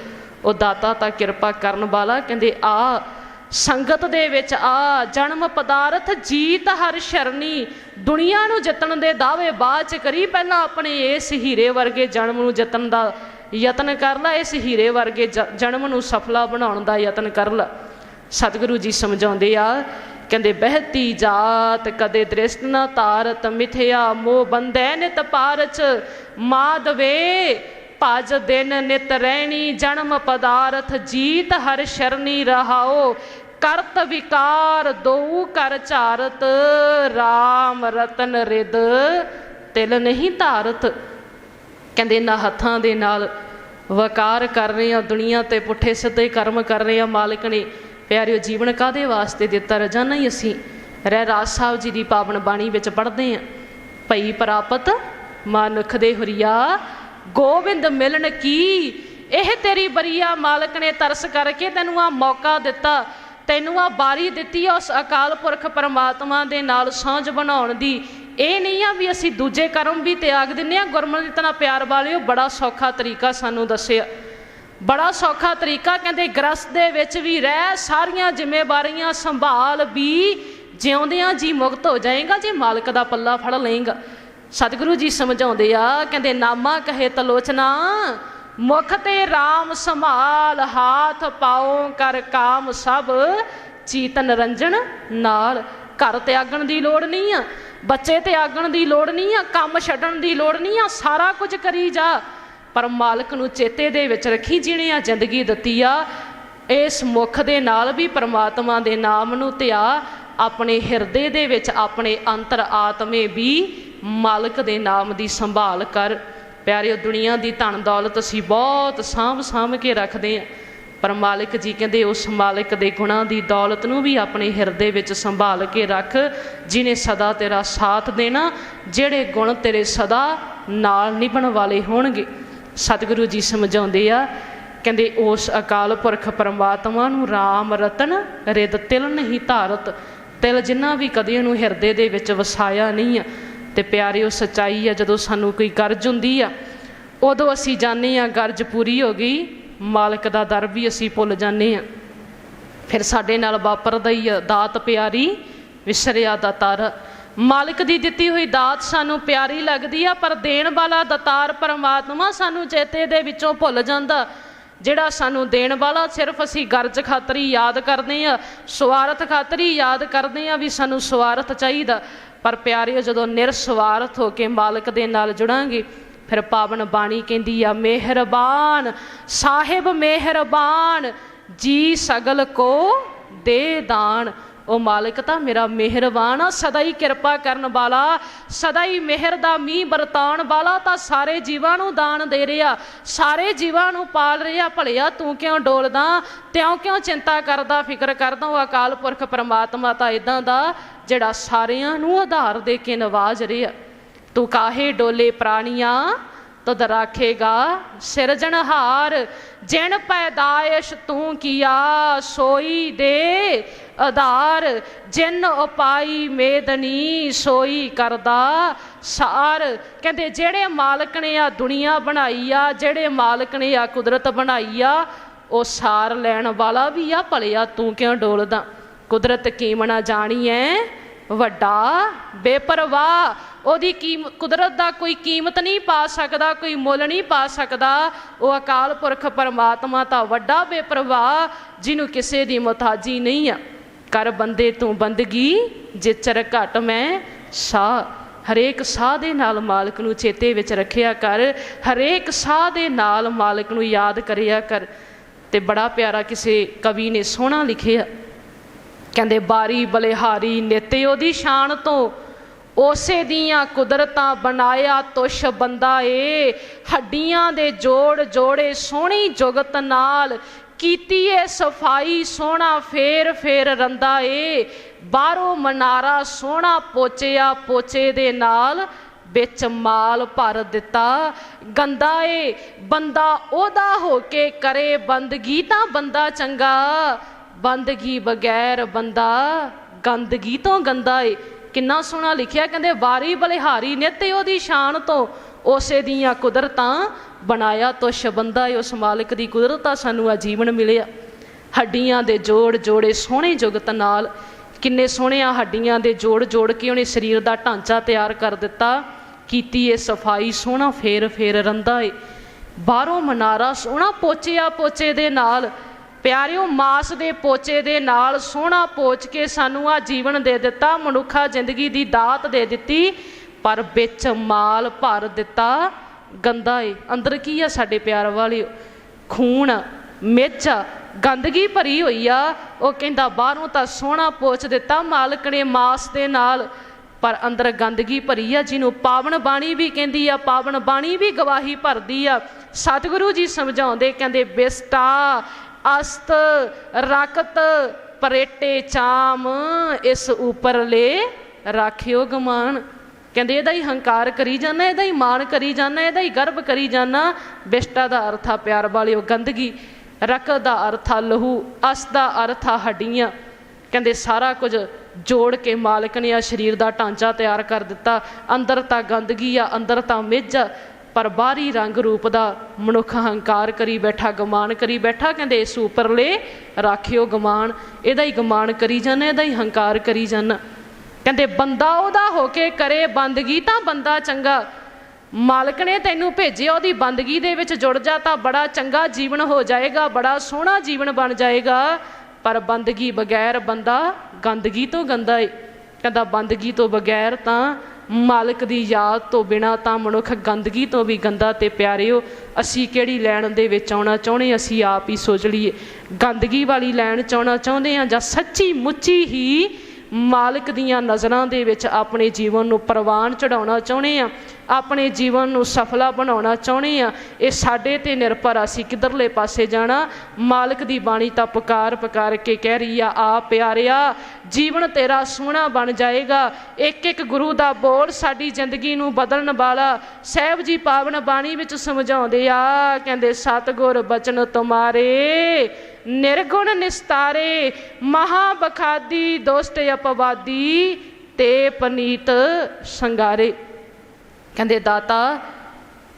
ਉਹ ਦਾਤਾ ਤਾਂ ਕਿਰਪਾ ਕਰਨ ਵਾਲਾ, ਕਹਿੰਦੇ, ਆ, ਸੰਗਤ ਦੇ ਵਿੱਚ ਆ, ਜਨਮ ਪਦਾਰਥ ਜੀਤ ਹਰ ਸ਼ਰਨੀ। ਦੁਨੀਆ ਨੂੰ ਜਿੱਤਣ ਦੇ ਦਾਅਵੇ ਬਾਅਦ ਚ ਕਰੀ ਪਹਿਲਾਂ ਆਪਣੇ ਇਸ ਹੀਰੇ ਵਰਗੇ ਜਨਮ ਨੂੰ ਜਿੱਤਣ ਦਾ ਯਤਨ ਕਰ ਲੈ, ਇਸ ਹੀਰੇ ਵਰਗੇ ਜਨਮ ਨੂੰ ਸਫਲਾ ਬਣਾਉਣ ਦਾ ਯਤਨ ਕਰ ਲੈ। ਸਤਿਗੁਰੂ ਜੀ ਸਮਝਾਉਂਦੇ ਆ, ਕਹਿੰਦੇ, ਬਹਿਤੀ ਜਾਤ ਕਦੇ ਦ੍ਰਿਸ਼ਟ ਨਾ ਤਾਰਤ, ਮਿਥਿਆ ਮੋਹ ਬੰਦੈ ਨਿਤ ਪਾਰਚ। ਮਾਦਵੇ ਭਜ ਦਿਨ ਨਿਤ ਰਹਿਣੀ ਜਨਮ ਪਦਾਰਥ ਜੀਤ ਹਰ ਸ਼ਰਨੀ ਰਹਾਓ ਕਰਤ ਵਿਕਾਰ ਦੋ ਕਰ ਚਾਰਤ RAM ਰਤਨ ਰਿਦ ਤਿਲ ਨਹੀਂ ਧਾਰਤ। ਕਹਿੰਦੇ ਨਾ ਹੱਥਾਂ ਦੇ ਨਾਲ ਵਕਾਰ ਕਰ ਰਹੇ ਆ ਦੁਨੀਆ ਤੇ ਪੁੱਠੇ ਸਿੱਧੇ ਕਰਮ ਕਰ ਰਹੇ ਆ ਮਾਲਕ ਨੇ ਪਿਆਰਿਓ ਜੀਵਨ ਕਾਦੇ ਵਾਸਤੇ ਦਿੱਤਾ? ਰਜਾਨਾ ਹੀ ਅਸੀਂ ਰਹਿ ਰਾਜ ਸਾਹਿਬ ਜੀ ਦੀ ਪਾਵਨ ਬਾਣੀ ਵਿੱਚ ਪੜ੍ਹਦੇ ਆ ਭਈ ਪ੍ਰਾਪਤ ਮਨੁੱਖ ਦੇ ਹੁਰੀਆ, ਗੋਬਿੰਦ ਮਿਲਣ ਕੀ? ਇਹ ਤੇਰੀ ਬਰੀਆ, ਮਾਲਕ ਨੇ ਤਰਸ ਕਰਕੇ ਤੈਨੂੰ ਆ ਮੌਕਾ ਦਿੱਤਾ, ਤੈਨੂੰ ਆ ਬਾਰੀ ਦਿੱਤੀ ਉਸ ਅਕਾਲ ਪੁਰਖ ਪਰਮਾਤਮਾ ਦੇ ਨਾਲ ਸਾਂਝ ਬਣਾਉਣ ਦੀ। ਇਹ ਨਹੀਂ ਆ ਵੀ ਅਸੀਂ ਦੂਜੇ ਕਰਮ ਵੀ ਤਿਆਗ ਦਿੰਨੇ ਆ। ਗੁਰਮਤਿ ਇਤਨਾ ਪਿਆਰ ਵਾਲਿਓ, ਬੜਾ ਸੌਖਾ ਤਰੀਕਾ ਸਾਨੂੰ ਦੱਸਿਆ। ਬੜਾ ਸੌਖਾ ਤਰੀਕਾ, ਕਹਿੰਦੇ ਗ੍ਰਸਤ ਦੇ ਵਿੱਚ ਵੀ ਰਹਿ, ਸਾਰੀਆਂ ਜ਼ਿੰਮੇਵਾਰੀਆਂ ਸੰਭਾਲ ਵੀ ਜਿਉਂਦਿਆਂ ਜੀ ਮੁਕਤ ਹੋ ਜਾਏਗਾ, ਜੇ ਮਾਲਕ ਦਾ ਪੱਲਾ ਫੜ ਲਏਗਾ। ਸਤਿਗੁਰੂ ਜੀ ਸਮਝਾਉਂਦੇ ਆ, ਕਹਿੰਦੇ ਨਾਮਾ ਕਹੇ ਤਲੋਚਨਾ, ਮੁਖ ਤੇ RAM ਸੰਭਾਲ, ਹਾਥ ਪਾਉ ਕਰ ਕਾਮ ਸਭ, ਚੀਤਨ ਰੰਜਨ ਨਾਲ। ਘਰ ਤਿਆਗਣ ਦੀ ਲੋੜ ਨਹੀਂ ਆ। ਬੱਚੇ 'ਤੇ ਆਗਣ ਦੀ ਲੋੜ ਨਹੀਂ ਆ, ਕੰਮ ਛੱਡਣ ਦੀ ਲੋੜ ਨਹੀਂ ਆ, ਸਾਰਾ ਕੁਝ ਕਰੀ ਜਾ। ਪਰ ਮਾਲਕ ਨੂੰ ਚੇਤੇ ਦੇ ਵਿੱਚ ਰੱਖੀ ਜਿਹਨੇ ਆ ਜ਼ਿੰਦਗੀ ਦਿੱਤੀ ਆ, ਇਸ ਮੁਖ ਦੇ ਨਾਲ ਵੀ ਪਰਮਾਤਮਾ ਦੇ ਨਾਮ ਨੂੰ ਧਿਆ ਆਪਣੇ ਹਿਰਦੇ ਦੇ ਵਿੱਚ ਆਪਣੇ ਅੰਤਰ ਆਤਮੇ ਵੀ ਮਾਲਕ ਦੇ ਨਾਮ ਦੀ ਸੰਭਾਲ ਕਰ। ਪਿਆਰਿਓ, ਦੁਨੀਆ ਦੀ ਧਨ ਦੌਲਤ ਅਸੀਂ ਬਹੁਤ ਸਾਂਭ ਸਾਂਭ ਕੇ ਰੱਖਦੇ ਆ। ਪਰ ਮਾਲਕ ਜੀ ਕਹਿੰਦੇ, ਉਸ ਮਾਲਕ ਦੇ ਗੁਣਾਂ ਦੀ ਦੌਲਤ ਨੂੰ ਵੀ ਆਪਣੇ ਹਿਰਦੇ ਵਿੱਚ ਸੰਭਾਲ ਕੇ ਰੱਖ, ਜਿਨੇ ਸਦਾ ਤੇਰਾ ਸਾਥ ਦੇਣਾ, ਜਿਹੜੇ ਗੁਣ ਤੇਰੇ ਸਦਾ ਨਾਲ ਨਿਭਣ ਵਾਲੇ ਹੋਣਗੇ। ਸਤਿਗੁਰੂ ਜੀ ਸਮਝਾਉਂਦੇ ਆ, ਕਹਿੰਦੇ, ਉਸ ਅਕਾਲ ਪੁਰਖ ਪਰਮਾਤਮਾ ਨੂੰ RAM ਰਤਨ ਰਿਦ ਤਿਲ ਨਹੀਂ ਧਾਰਤ। ਤਿਲ ਜਿੰਨਾ ਵੀ ਕਦੇ ਉਹਨੂੰ ਹਿਰਦੇ ਦੇ ਵਿੱਚ ਵਸਾਇਆ ਨਹੀਂ ਆ। ਤੇ ਪਿਆਰਿਓ, ਸਚਾਈ ਆ, ਜਦੋਂ ਸਾਨੂੰ ਕੋਈ ਗਰਜ ਹੁੰਦੀ ਆ, ਉਦੋਂ ਅਸੀਂ ਜਾਣਦੇ ਆ ਗਰਜ ਪੂਰੀ ਹੋ ਗਈ। ਮਾਲਕ ਦਾ ਦਰ ਵੀ ਅਸੀਂ ਭੁੱਲ ਜਾਂਦੇ ਆ ਫਿਰ ਸਾਡੇ ਨਾਲ ਵਾਪਰਦਾ ਹੀ ਆ ਦਾਤ ਪਿਆਰੀ, ਵਿਸਰਿਆ ਦਾ ਤਰ। ਮਾਲਕ ਦੀ ਦਿੱਤੀ ਹੋਈ ਦਾਤ ਸਾਨੂੰ ਪਿਆਰੀ ਲੱਗਦੀ ਆ, ਪਰ ਦੇਣ ਵਾਲਾ ਦਤਾਰ ਪਰਮਾਤਮਾ ਸਾਨੂੰ ਚੇਤੇ ਦੇ ਵਿੱਚੋਂ ਭੁੱਲ ਜਾਂਦਾ। ਜਿਹੜਾ ਸਾਨੂੰ ਦੇਣ ਵਾਲਾ ਸਿਰਫ ਅਸੀਂ ਗਰਜ ਖਾਤਰੀ ਯਾਦ ਕਰਦੇ ਆ ਸਵਾਰਥ ਖਾਤਰ ਯਾਦ ਕਰਦੇ ਆ ਵੀ ਸਾਨੂੰ ਸਵਾਰਥ ਚਾਹੀਦਾ। ਪਰ ਪਿਆਰਿਓ, ਜਦੋਂ ਨਿਰਸਵਾਰਥ ਹੋ ਕੇ ਮਾਲਕ ਦੇ ਨਾਲ ਜੁੜਾਂਗੇ ਫਿਰ ਪਾਵਨ ਬਾਣੀ ਕਹਿੰਦੀ ਆ, ਮਿਹਰਬਾਨ, ਸਾਹਿਬ ਮਿਹਰਬਾਨ, ਜੀ ਸਗਲ ਕੋ ਦੇ ਦਾਨ। ਉਹ ਮਾਲਕ ਤਾਂ ਮੇਰਾ ਮਿਹਰਬਾਨ ਆ, ਸਦਾ ਹੀ ਕਿਰਪਾ ਕਰਨ ਵਾਲਾ, ਸਦਾ ਹੀ ਮਿਹਰ ਦਾ ਮੀਂਹ ਵਰਤਾਉਣ ਵਾਲਾ ਤਾਂ ਸਾਰੇ ਜੀਵਾਂ ਨੂੰ ਦਾਨ ਦੇ ਰਿਹਾ, ਸਾਰੇ ਜੀਵਾਂ ਨੂੰ ਪਾਲ ਰਿਹਾ, ਭਲਿਆ ਤੂੰ ਕਿਉਂ ਡੋਲਦਾ? ਤਿਉਂ ਕਿਉਂ ਚਿੰਤਾ ਕਰਦਾ? ਫਿਕਰ ਕਰਦਾ ਉਹ ਅਕਾਲ ਪੁਰਖ ਪਰਮਾਤਮਾ ਤਾਂ ਇਦਾਂ ਦਾ ਜਿਹੜਾ ਸਾਰਿਆਂ ਨੂੰ ਆਧਾਰ ਦੇ ਕੇ ਨਵਾਜ ਰਿਹਾ। ਤੂੰ ਕਾਹੇ ਡੋਲੇ ਪ੍ਰਾਣੀਆਂ? ਤਦ ਰਾਖੇਗਾ ਸਿਰਜਣਹਾਰ ਜਿਨ ਪੈਦਾਇਸ਼ ਤੂੰ ਕੀਆ, ਸੋਈ ਦੇ ਆਧਾਰ ਜਿਨ ਉਪਾਈ ਮੇਦਨੀ, ਸੋਈ ਕਰਦਾ ਸਾਰ। ਕਹਿੰਦੇ, ਜਿਹੜੇ ਮਾਲਕ ਨੇ ਆ ਦੁਨੀਆ ਬਣਾਈ ਆ, ਜਿਹੜੇ ਮਾਲਕ ਨੇ ਆ ਕੁਦਰਤ ਬਣਾਈ ਆ, ਉਹ ਸਾਰ ਲੈਣ ਵਾਲਾ ਵੀ ਆ, ਭਲਿਆ ਤੂੰ ਕਿਉਂ ਡੋਲਦਾ? ਕੁਦਰਤ ਕੀਮਣਾ ਜਾਣੀ ਐ? ਵੱਡਾ ਬੇਪਰਵਾਹ। ਉਹਦੀ ਕੀਮ, ਕੁਦਰਤ ਦਾ ਕੋਈ ਕੀਮਤ ਨਹੀਂ ਪਾ ਸਕਦਾ, ਕੋਈ ਮੁੱਲ ਨਹੀਂ ਪਾ ਸਕਦਾ। ਉਹ ਅਕਾਲ ਪੁਰਖ ਪਰਮਾਤਮਾ ਤਾਂ ਵੱਡਾ ਬੇਪਰਵਾਹ, ਜਿਹਨੂੰ ਕਿਸੇ ਦੀ ਮੁਤਾਜੀ ਨਹੀਂ ਆ। ਕਰ ਬੰਦੇ ਤੂੰ ਬੰਦਗੀ ਜੇ ਚਰ ਘਟ ਮੈਂ ਸਾਹ। ਹਰੇਕ ਸਾਹ ਦੇ ਨਾਲ ਮਾਲਕ ਨੂੰ ਚੇਤੇ ਵਿੱਚ ਰੱਖਿਆ ਕਰ। ਹਰੇਕ ਸਾਹ ਦੇ ਨਾਲ ਮਾਲਕ ਨੂੰ ਯਾਦ ਕਰਿਆ ਕਰ। ਤੇ ਬੜਾ ਪਿਆਰਾ ਕਿਸੇ ਕਵੀ ਨੇ ਸੋਹਣਾ ਲਿਖਿਆ। ਕਹਿੰਦੇ, ਬਾਰੀ ਬਲਿਹਾਰੀ ਨਿਤੇ ਉਹਦੀ ਸ਼ਾਨ ਤੋਂ ਉਸੇ ਦੀਆਂ ਕੁਦਰਤਾਂ ਬਣਾਇਆ ਤੁਸ਼ ਬੰਦਾ ਏ ਹੱਡੀਆਂ ਦੇ ਜੋੜ ਜੋੜੇ ਸੋਹਣੀ ਜੁਗਤ ਨਾਲ ਕੀਤੀ ਏ ਸਫ਼ਾਈ ਸੋਹਣਾ ਫੇਰ ਫੇਰ ਰੰਦਾ ਏ ਬਾਹਰੋਂ ਮਨਾਰਾ ਸੋਹਣਾ ਪੋਚਿਆ ਪੋਚੇ ਦੇ ਨਾਲ ਵਿੱਚ ਮਾਲ ਭਰ ਦਿੱਤਾ ਗੰਦਾ ਏ ਬੰਦਾ ਉਹਦਾ ਹੋ ਕੇ ਕਰੇ ਬੰਦਗੀ ਤਾਂ ਬੰਦਾ ਚੰਗਾ, ਬੰਦਗੀ ਬਗੈਰ ਬੰਦਾ ਗੰਦਗੀ ਤੋਂ ਗੰਦਾ ਏ ਕਿੰਨਾ ਸੋਹਣਾ ਲਿਖਿਆ ਕਹਿੰਦੇ ਵਾਰੀ ਬਲਿਹਾਰੀ ਨਿਤ ਉਹਦੀ ਸ਼ਾਨ ਤੋਂ ਉਸੇ ਦੀਆਂ ਕੁਦਰਤਾਂ ਬਣਾਇਆ ਤੋ ਸ਼ਬੰਦਾ ਉਸ ਮਾਲਕ ਦੀ ਕੁਦਰਤਾਂ ਸਾਨੂੰ ਆ ਮਿਲਿਆ। ਹੱਡੀਆਂ ਦੇ ਜੋੜ ਜੋੜੇ ਸੋਹਣੇ ਜੁਗਤ ਨਾਲ, ਕਿੰਨੇ ਸੋਹਣੇ ਹੱਡੀਆਂ ਦੇ ਜੋੜ ਜੋੜ ਕੇ ਉਹਨੇ ਸਰੀਰ ਦਾ ਢਾਂਚਾ ਤਿਆਰ ਕਰ ਦਿੱਤਾ, ਕੀਤੀ ਏ ਸਫ਼ਾਈ ਸੋਹਣਾ ਫੇਰ ਫੇਰ ਰੰਦਾ ਏ। ਬਾਹਰੋਂ ਮਨਾਰਾ ਸੋਹਣਾ ਪੋਚਿਆ ਪੋਚੇ ਦੇ ਨਾਲ ਪਿਆਰਿਓ, ਮਾਸ ਦੇ ਪੋਚੇ ਦੇ ਨਾਲ ਸੋਹਣਾ ਪੋਚ ਕੇ ਸਾਨੂੰ ਆ ਜੀਵਨ ਦੇ ਦਿੱਤਾ, ਮਨੁੱਖਾ ਜ਼ਿੰਦਗੀ ਦੀ ਦਾਤ ਦੇ ਦਿੱਤੀ, ਪਰ ਵਿੱਚ ਮਾਲ ਭਰ ਦਿੱਤਾ ਗੰਦਾ ਏ। ਅੰਦਰ ਕੀ ਆ ਸਾਡੇ ਪਿਆਰ ਵਾਲੀ ਖੂਨ ਮਿੱਚ ਗੰਦਗੀ ਭਰੀ ਹੋਈ ਆ। ਉਹ ਕਹਿੰਦਾ, ਬਾਹਰੋਂ ਤਾਂ ਸੋਹਣਾ ਪੋਚ ਦਿੱਤਾ ਮਾਲਕ ਨੇ ਮਾਸ ਦੇ ਨਾਲ, ਪਰ ਅੰਦਰ ਗੰਦਗੀ ਭਰੀ ਆ, ਜਿਹਨੂੰ ਪਾਵਨ ਬਾਣੀ ਵੀ ਕਹਿੰਦੀ ਆ, ਪਾਵਨ ਬਾਣੀ ਵੀ ਗਵਾਹੀ ਭਰਦੀ ਆ। ਸਤਿਗੁਰੂ ਜੀ ਸਮਝਾਉਂਦੇ, ਕਹਿੰਦੇ, ਬਿਸਟਾ ਅਸਤ ਰਕਤ ਪਰੇਟੇ ਚਾਮ, ਇਸ ਉਪਰਲੇ ਰਾਖਿਓ ਗਮਾਨ। ਕਹਿੰਦੇ ਇਹਦਾ ਹੀ ਹੰਕਾਰ ਕਰੀ ਜਾਣਾ ਇਹਦਾ ਹੀ ਮਾਣ ਕਰੀ ਜਾਣਾ ਇਹਦਾ ਹੀ ਗਰਭ ਕਰੀ ਜਾਣਾ ਬਿਸ਼ਟਾ ਦਾ ਅਰਥ ਆ ਪਿਆਰ ਵਾਲਿਓ ਗੰਦਗੀ ਰਕਤ ਦਾ ਅਰਥ ਆ ਲਹੂ ਅਸ ਦਾ ਅਰਥ ਆ ਹੱਡੀਆਂ। ਕਹਿੰਦੇ ਸਾਰਾ ਕੁਝ ਜੋੜ ਕੇ ਮਾਲਕ ਨੇ ਆ ਸਰੀਰ ਦਾ ਢਾਂਚਾ ਤਿਆਰ ਕਰ ਦਿੱਤਾ। ਅੰਦਰ ਤਾਂ ਗੰਦਗੀ ਆ, ਅੰਦਰ ਤਾਂ ਮਿੱਝ ਆ। ਪਰ ਬਾਹਰੀ ਰੰਗ ਰੂਪ ਦਾ ਮਨੁੱਖ ਹੰਕਾਰ ਕਰੀ ਬੈਠਾ, ਗਮਾਨ ਕਰੀ ਬੈਠਾ, ਕਹਿੰਦੇ ਇਸ ਉਪਰਲੇ ਰਾਖਿਓ ਗਮਾਨ, ਇਹਦਾ ਹੀ ਗਮਾਨ ਕਰੀ ਜਾਂਦਾ ਇਹਦਾ ਹੀ ਹੰਕਾਰ ਕਰੀ ਜਾਂਦਾ ਕਹਿੰਦੇ ਬੰਦਾ ਉਹਦਾ ਹੋ ਕੇ ਕਰੇ ਬੰਦਗੀ ਤਾਂ ਬੰਦਾ ਚੰਗਾ, ਮਾਲਕ ਨੇ ਤੈਨੂੰ ਭੇਜਿਆ ਉਹਦੀ ਬੰਦਗੀ ਦੇ ਵਿੱਚ ਜੁੜ ਜਾ ਤਾਂ ਬੜਾ ਚੰਗਾ ਜੀਵਨ ਹੋ ਜਾਏਗਾ, ਬੜਾ ਸੋਹਣਾ ਜੀਵਨ ਬਣ ਜਾਏਗਾ, ਪਰ ਬੰਦਗੀ ਬਗੈਰ ਬੰਦਾ ਗੰਦਗੀ ਤੋਂ ਗੰਦਾ ਏ। ਕਹਿੰਦਾ ਬੰਦਗੀ ਤੋਂ ਬਗੈਰ ਤਾਂ ਮਾਲਕ ਦੀ ਯਾਦ ਤੋਂ ਬਿਨਾ ਤਾਂ ਮਨੁੱਖ ਗੰਦਗੀ ਤੋਂ ਵੀ ਗੰਦਾ ਤੇ ਪਿਆਰਿਓ, ਅਸੀਂ ਕਿਹੜੀ ਲੈਣ ਦੇ ਵਿੱਚ ਆਉਣਾ ਚਾਹੁੰਦੇ? ਅਸੀਂ ਆਪ ਹੀ ਸੋਚ ਲਈਏ। ਗੰਦਗੀ ਵਾਲੀ ਲੈਣ ਚਾਉਣਾ ਚਾਹੁੰਦੇ ਆ ਜਾਂ ਸੱਚੀ ਮੁੱਚੀ ਹੀ ਮਾਲਕ ਦੀਆਂ ਨਜ਼ਰਾਂ ਦੇ ਵਿੱਚ ਆਪਣੇ ਜੀਵਨ ਨੂੰ ਪ੍ਰਵਾਨ ਚੜਾਉਣਾ ਚਾਹੁੰਦੇ ਆ ਆਪਣੇ ਜੀਵਨ ਨੂੰ ਸਫਲਾ ਬਣਾਉਣਾ ਚਾਹੁੰਦੇ ਆ ਇਹ ਸਾਡੇ ਤੇ ਨਿਰਭਰ ਆ, ਅਸੀਂ ਕਿੱਧਰਲੇ ਪਾਸੇ ਜਾਣਾ? ਮਾਲਕ ਦੀ ਬਾਣੀ ਤਾਂ ਪੁਕਾਰ ਪੁਕਾਰ ਕੇ ਕਹਿ ਰਹੀ ਆ ਆ ਪਿਆਰਿਆ ਜੀਵਨ ਤੇਰਾ ਸੋਹਣਾ ਬਣ ਜਾਏਗਾ। ਇੱਕ ਇੱਕ ਗੁਰੂ ਦਾ ਬੋਲ ਸਾਡੀ ਜ਼ਿੰਦਗੀ ਨੂੰ ਬਦਲਣ ਵਾਲਾ। ਸਹਿਬ ਜੀ ਪਾਵਨ ਬਾਣੀ ਵਿੱਚ ਸਮਝਾਉਂਦੇ ਆ ਕਹਿੰਦੇ ਸਤਗੁਰ ਬਚਨ ਤੁਮਾਰੇ ਨਿਰਗੁਣ ਨਿਸਤਾਰੇ ਮਹਾ ਬਖਾਦੀ ਦੋਸਤ ਅਪਵਾਦੀ ਤੇ ਪਨੀਤ ਸੰਗਾਰੇ। ਕਹਿੰਦੇ, ਦਾਤਾ,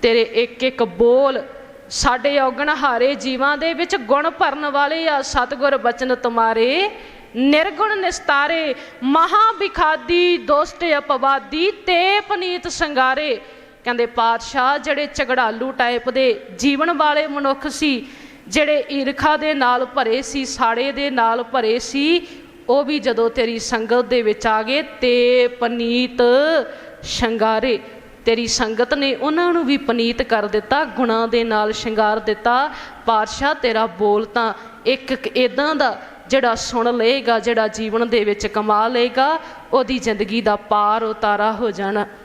ਤੇਰੇ ਇੱਕ ਇੱਕ ਬੋਲ ਸਾਡੇ ਔਗਣ ਹਾਰੇ ਜੀਵਾਂ ਦੇ ਵਿੱਚ ਗੁਣ ਭਰਨ ਵਾਲੇ ਆ। ਸਤਿਗੁਰ ਬਚਨ ਤੁਮਾਰੇ, ਨਿਰਗੁਣ ਨਿਸਤਾਰੇ ਮਹਾ ਬਿਖਾਦੀ ਦੋਸਤ ਅਪਵਾਦੀ ਤੇ ਪਨੀਤ ਸੰਗਾਰੇ। ਕਹਿੰਦੇ, ਪਾਤਸ਼ਾਹ ਜਿਹੜੇ ਝਗੜਾਲੂ ਟਾਈਪ ਦੇ ਜੀਵਨ ਵਾਲੇ ਮਨੁੱਖ ਸੀ, ਜਿਹੜੇ ਈਰਖਾ ਦੇ ਨਾਲ ਭਰੇ ਸੀ, ਸਾੜੇ ਦੇ ਨਾਲ ਭਰੇ ਸੀ, ਉਹ ਵੀ ਜਦੋਂ ਤੇਰੀ ਸੰਗਤ ਦੇ ਵਿੱਚ ਆ ਗਏ ਤੇ ਪਨੀਤ ਸ਼ੰਗਾਰੇ। ਤੇਰੀ ਸੰਗਤ ਨੇ ਉਹਨਾਂ ਨੂੰ ਵੀ ਪਨੀਤ ਕਰ ਦਿੱਤਾ, ਗੁਣਾ ਦੇ ਨਾਲ ਸ਼ਿੰਗਾਰ ਦਿੱਤਾ, ਪਾਤਸ਼ਾਹ ਤੇਰਾ ਬੋਲ ਤਾਂ ਇੱਕ ਇੱਕ ਇਦਾਂ ਦਾ ਜਿਹੜਾ ਸੁਣ ਲਏਗਾ, ਜਿਹੜਾ ਜੀਵਨ ਦੇ ਵਿੱਚ ਕਮਾ ਲਏਗਾ, ਉਹਦੀ ਜ਼ਿੰਦਗੀ ਦਾ ਪਾਰ ਉਤਾਰਾ ਹੋ ਜਾਣਾ।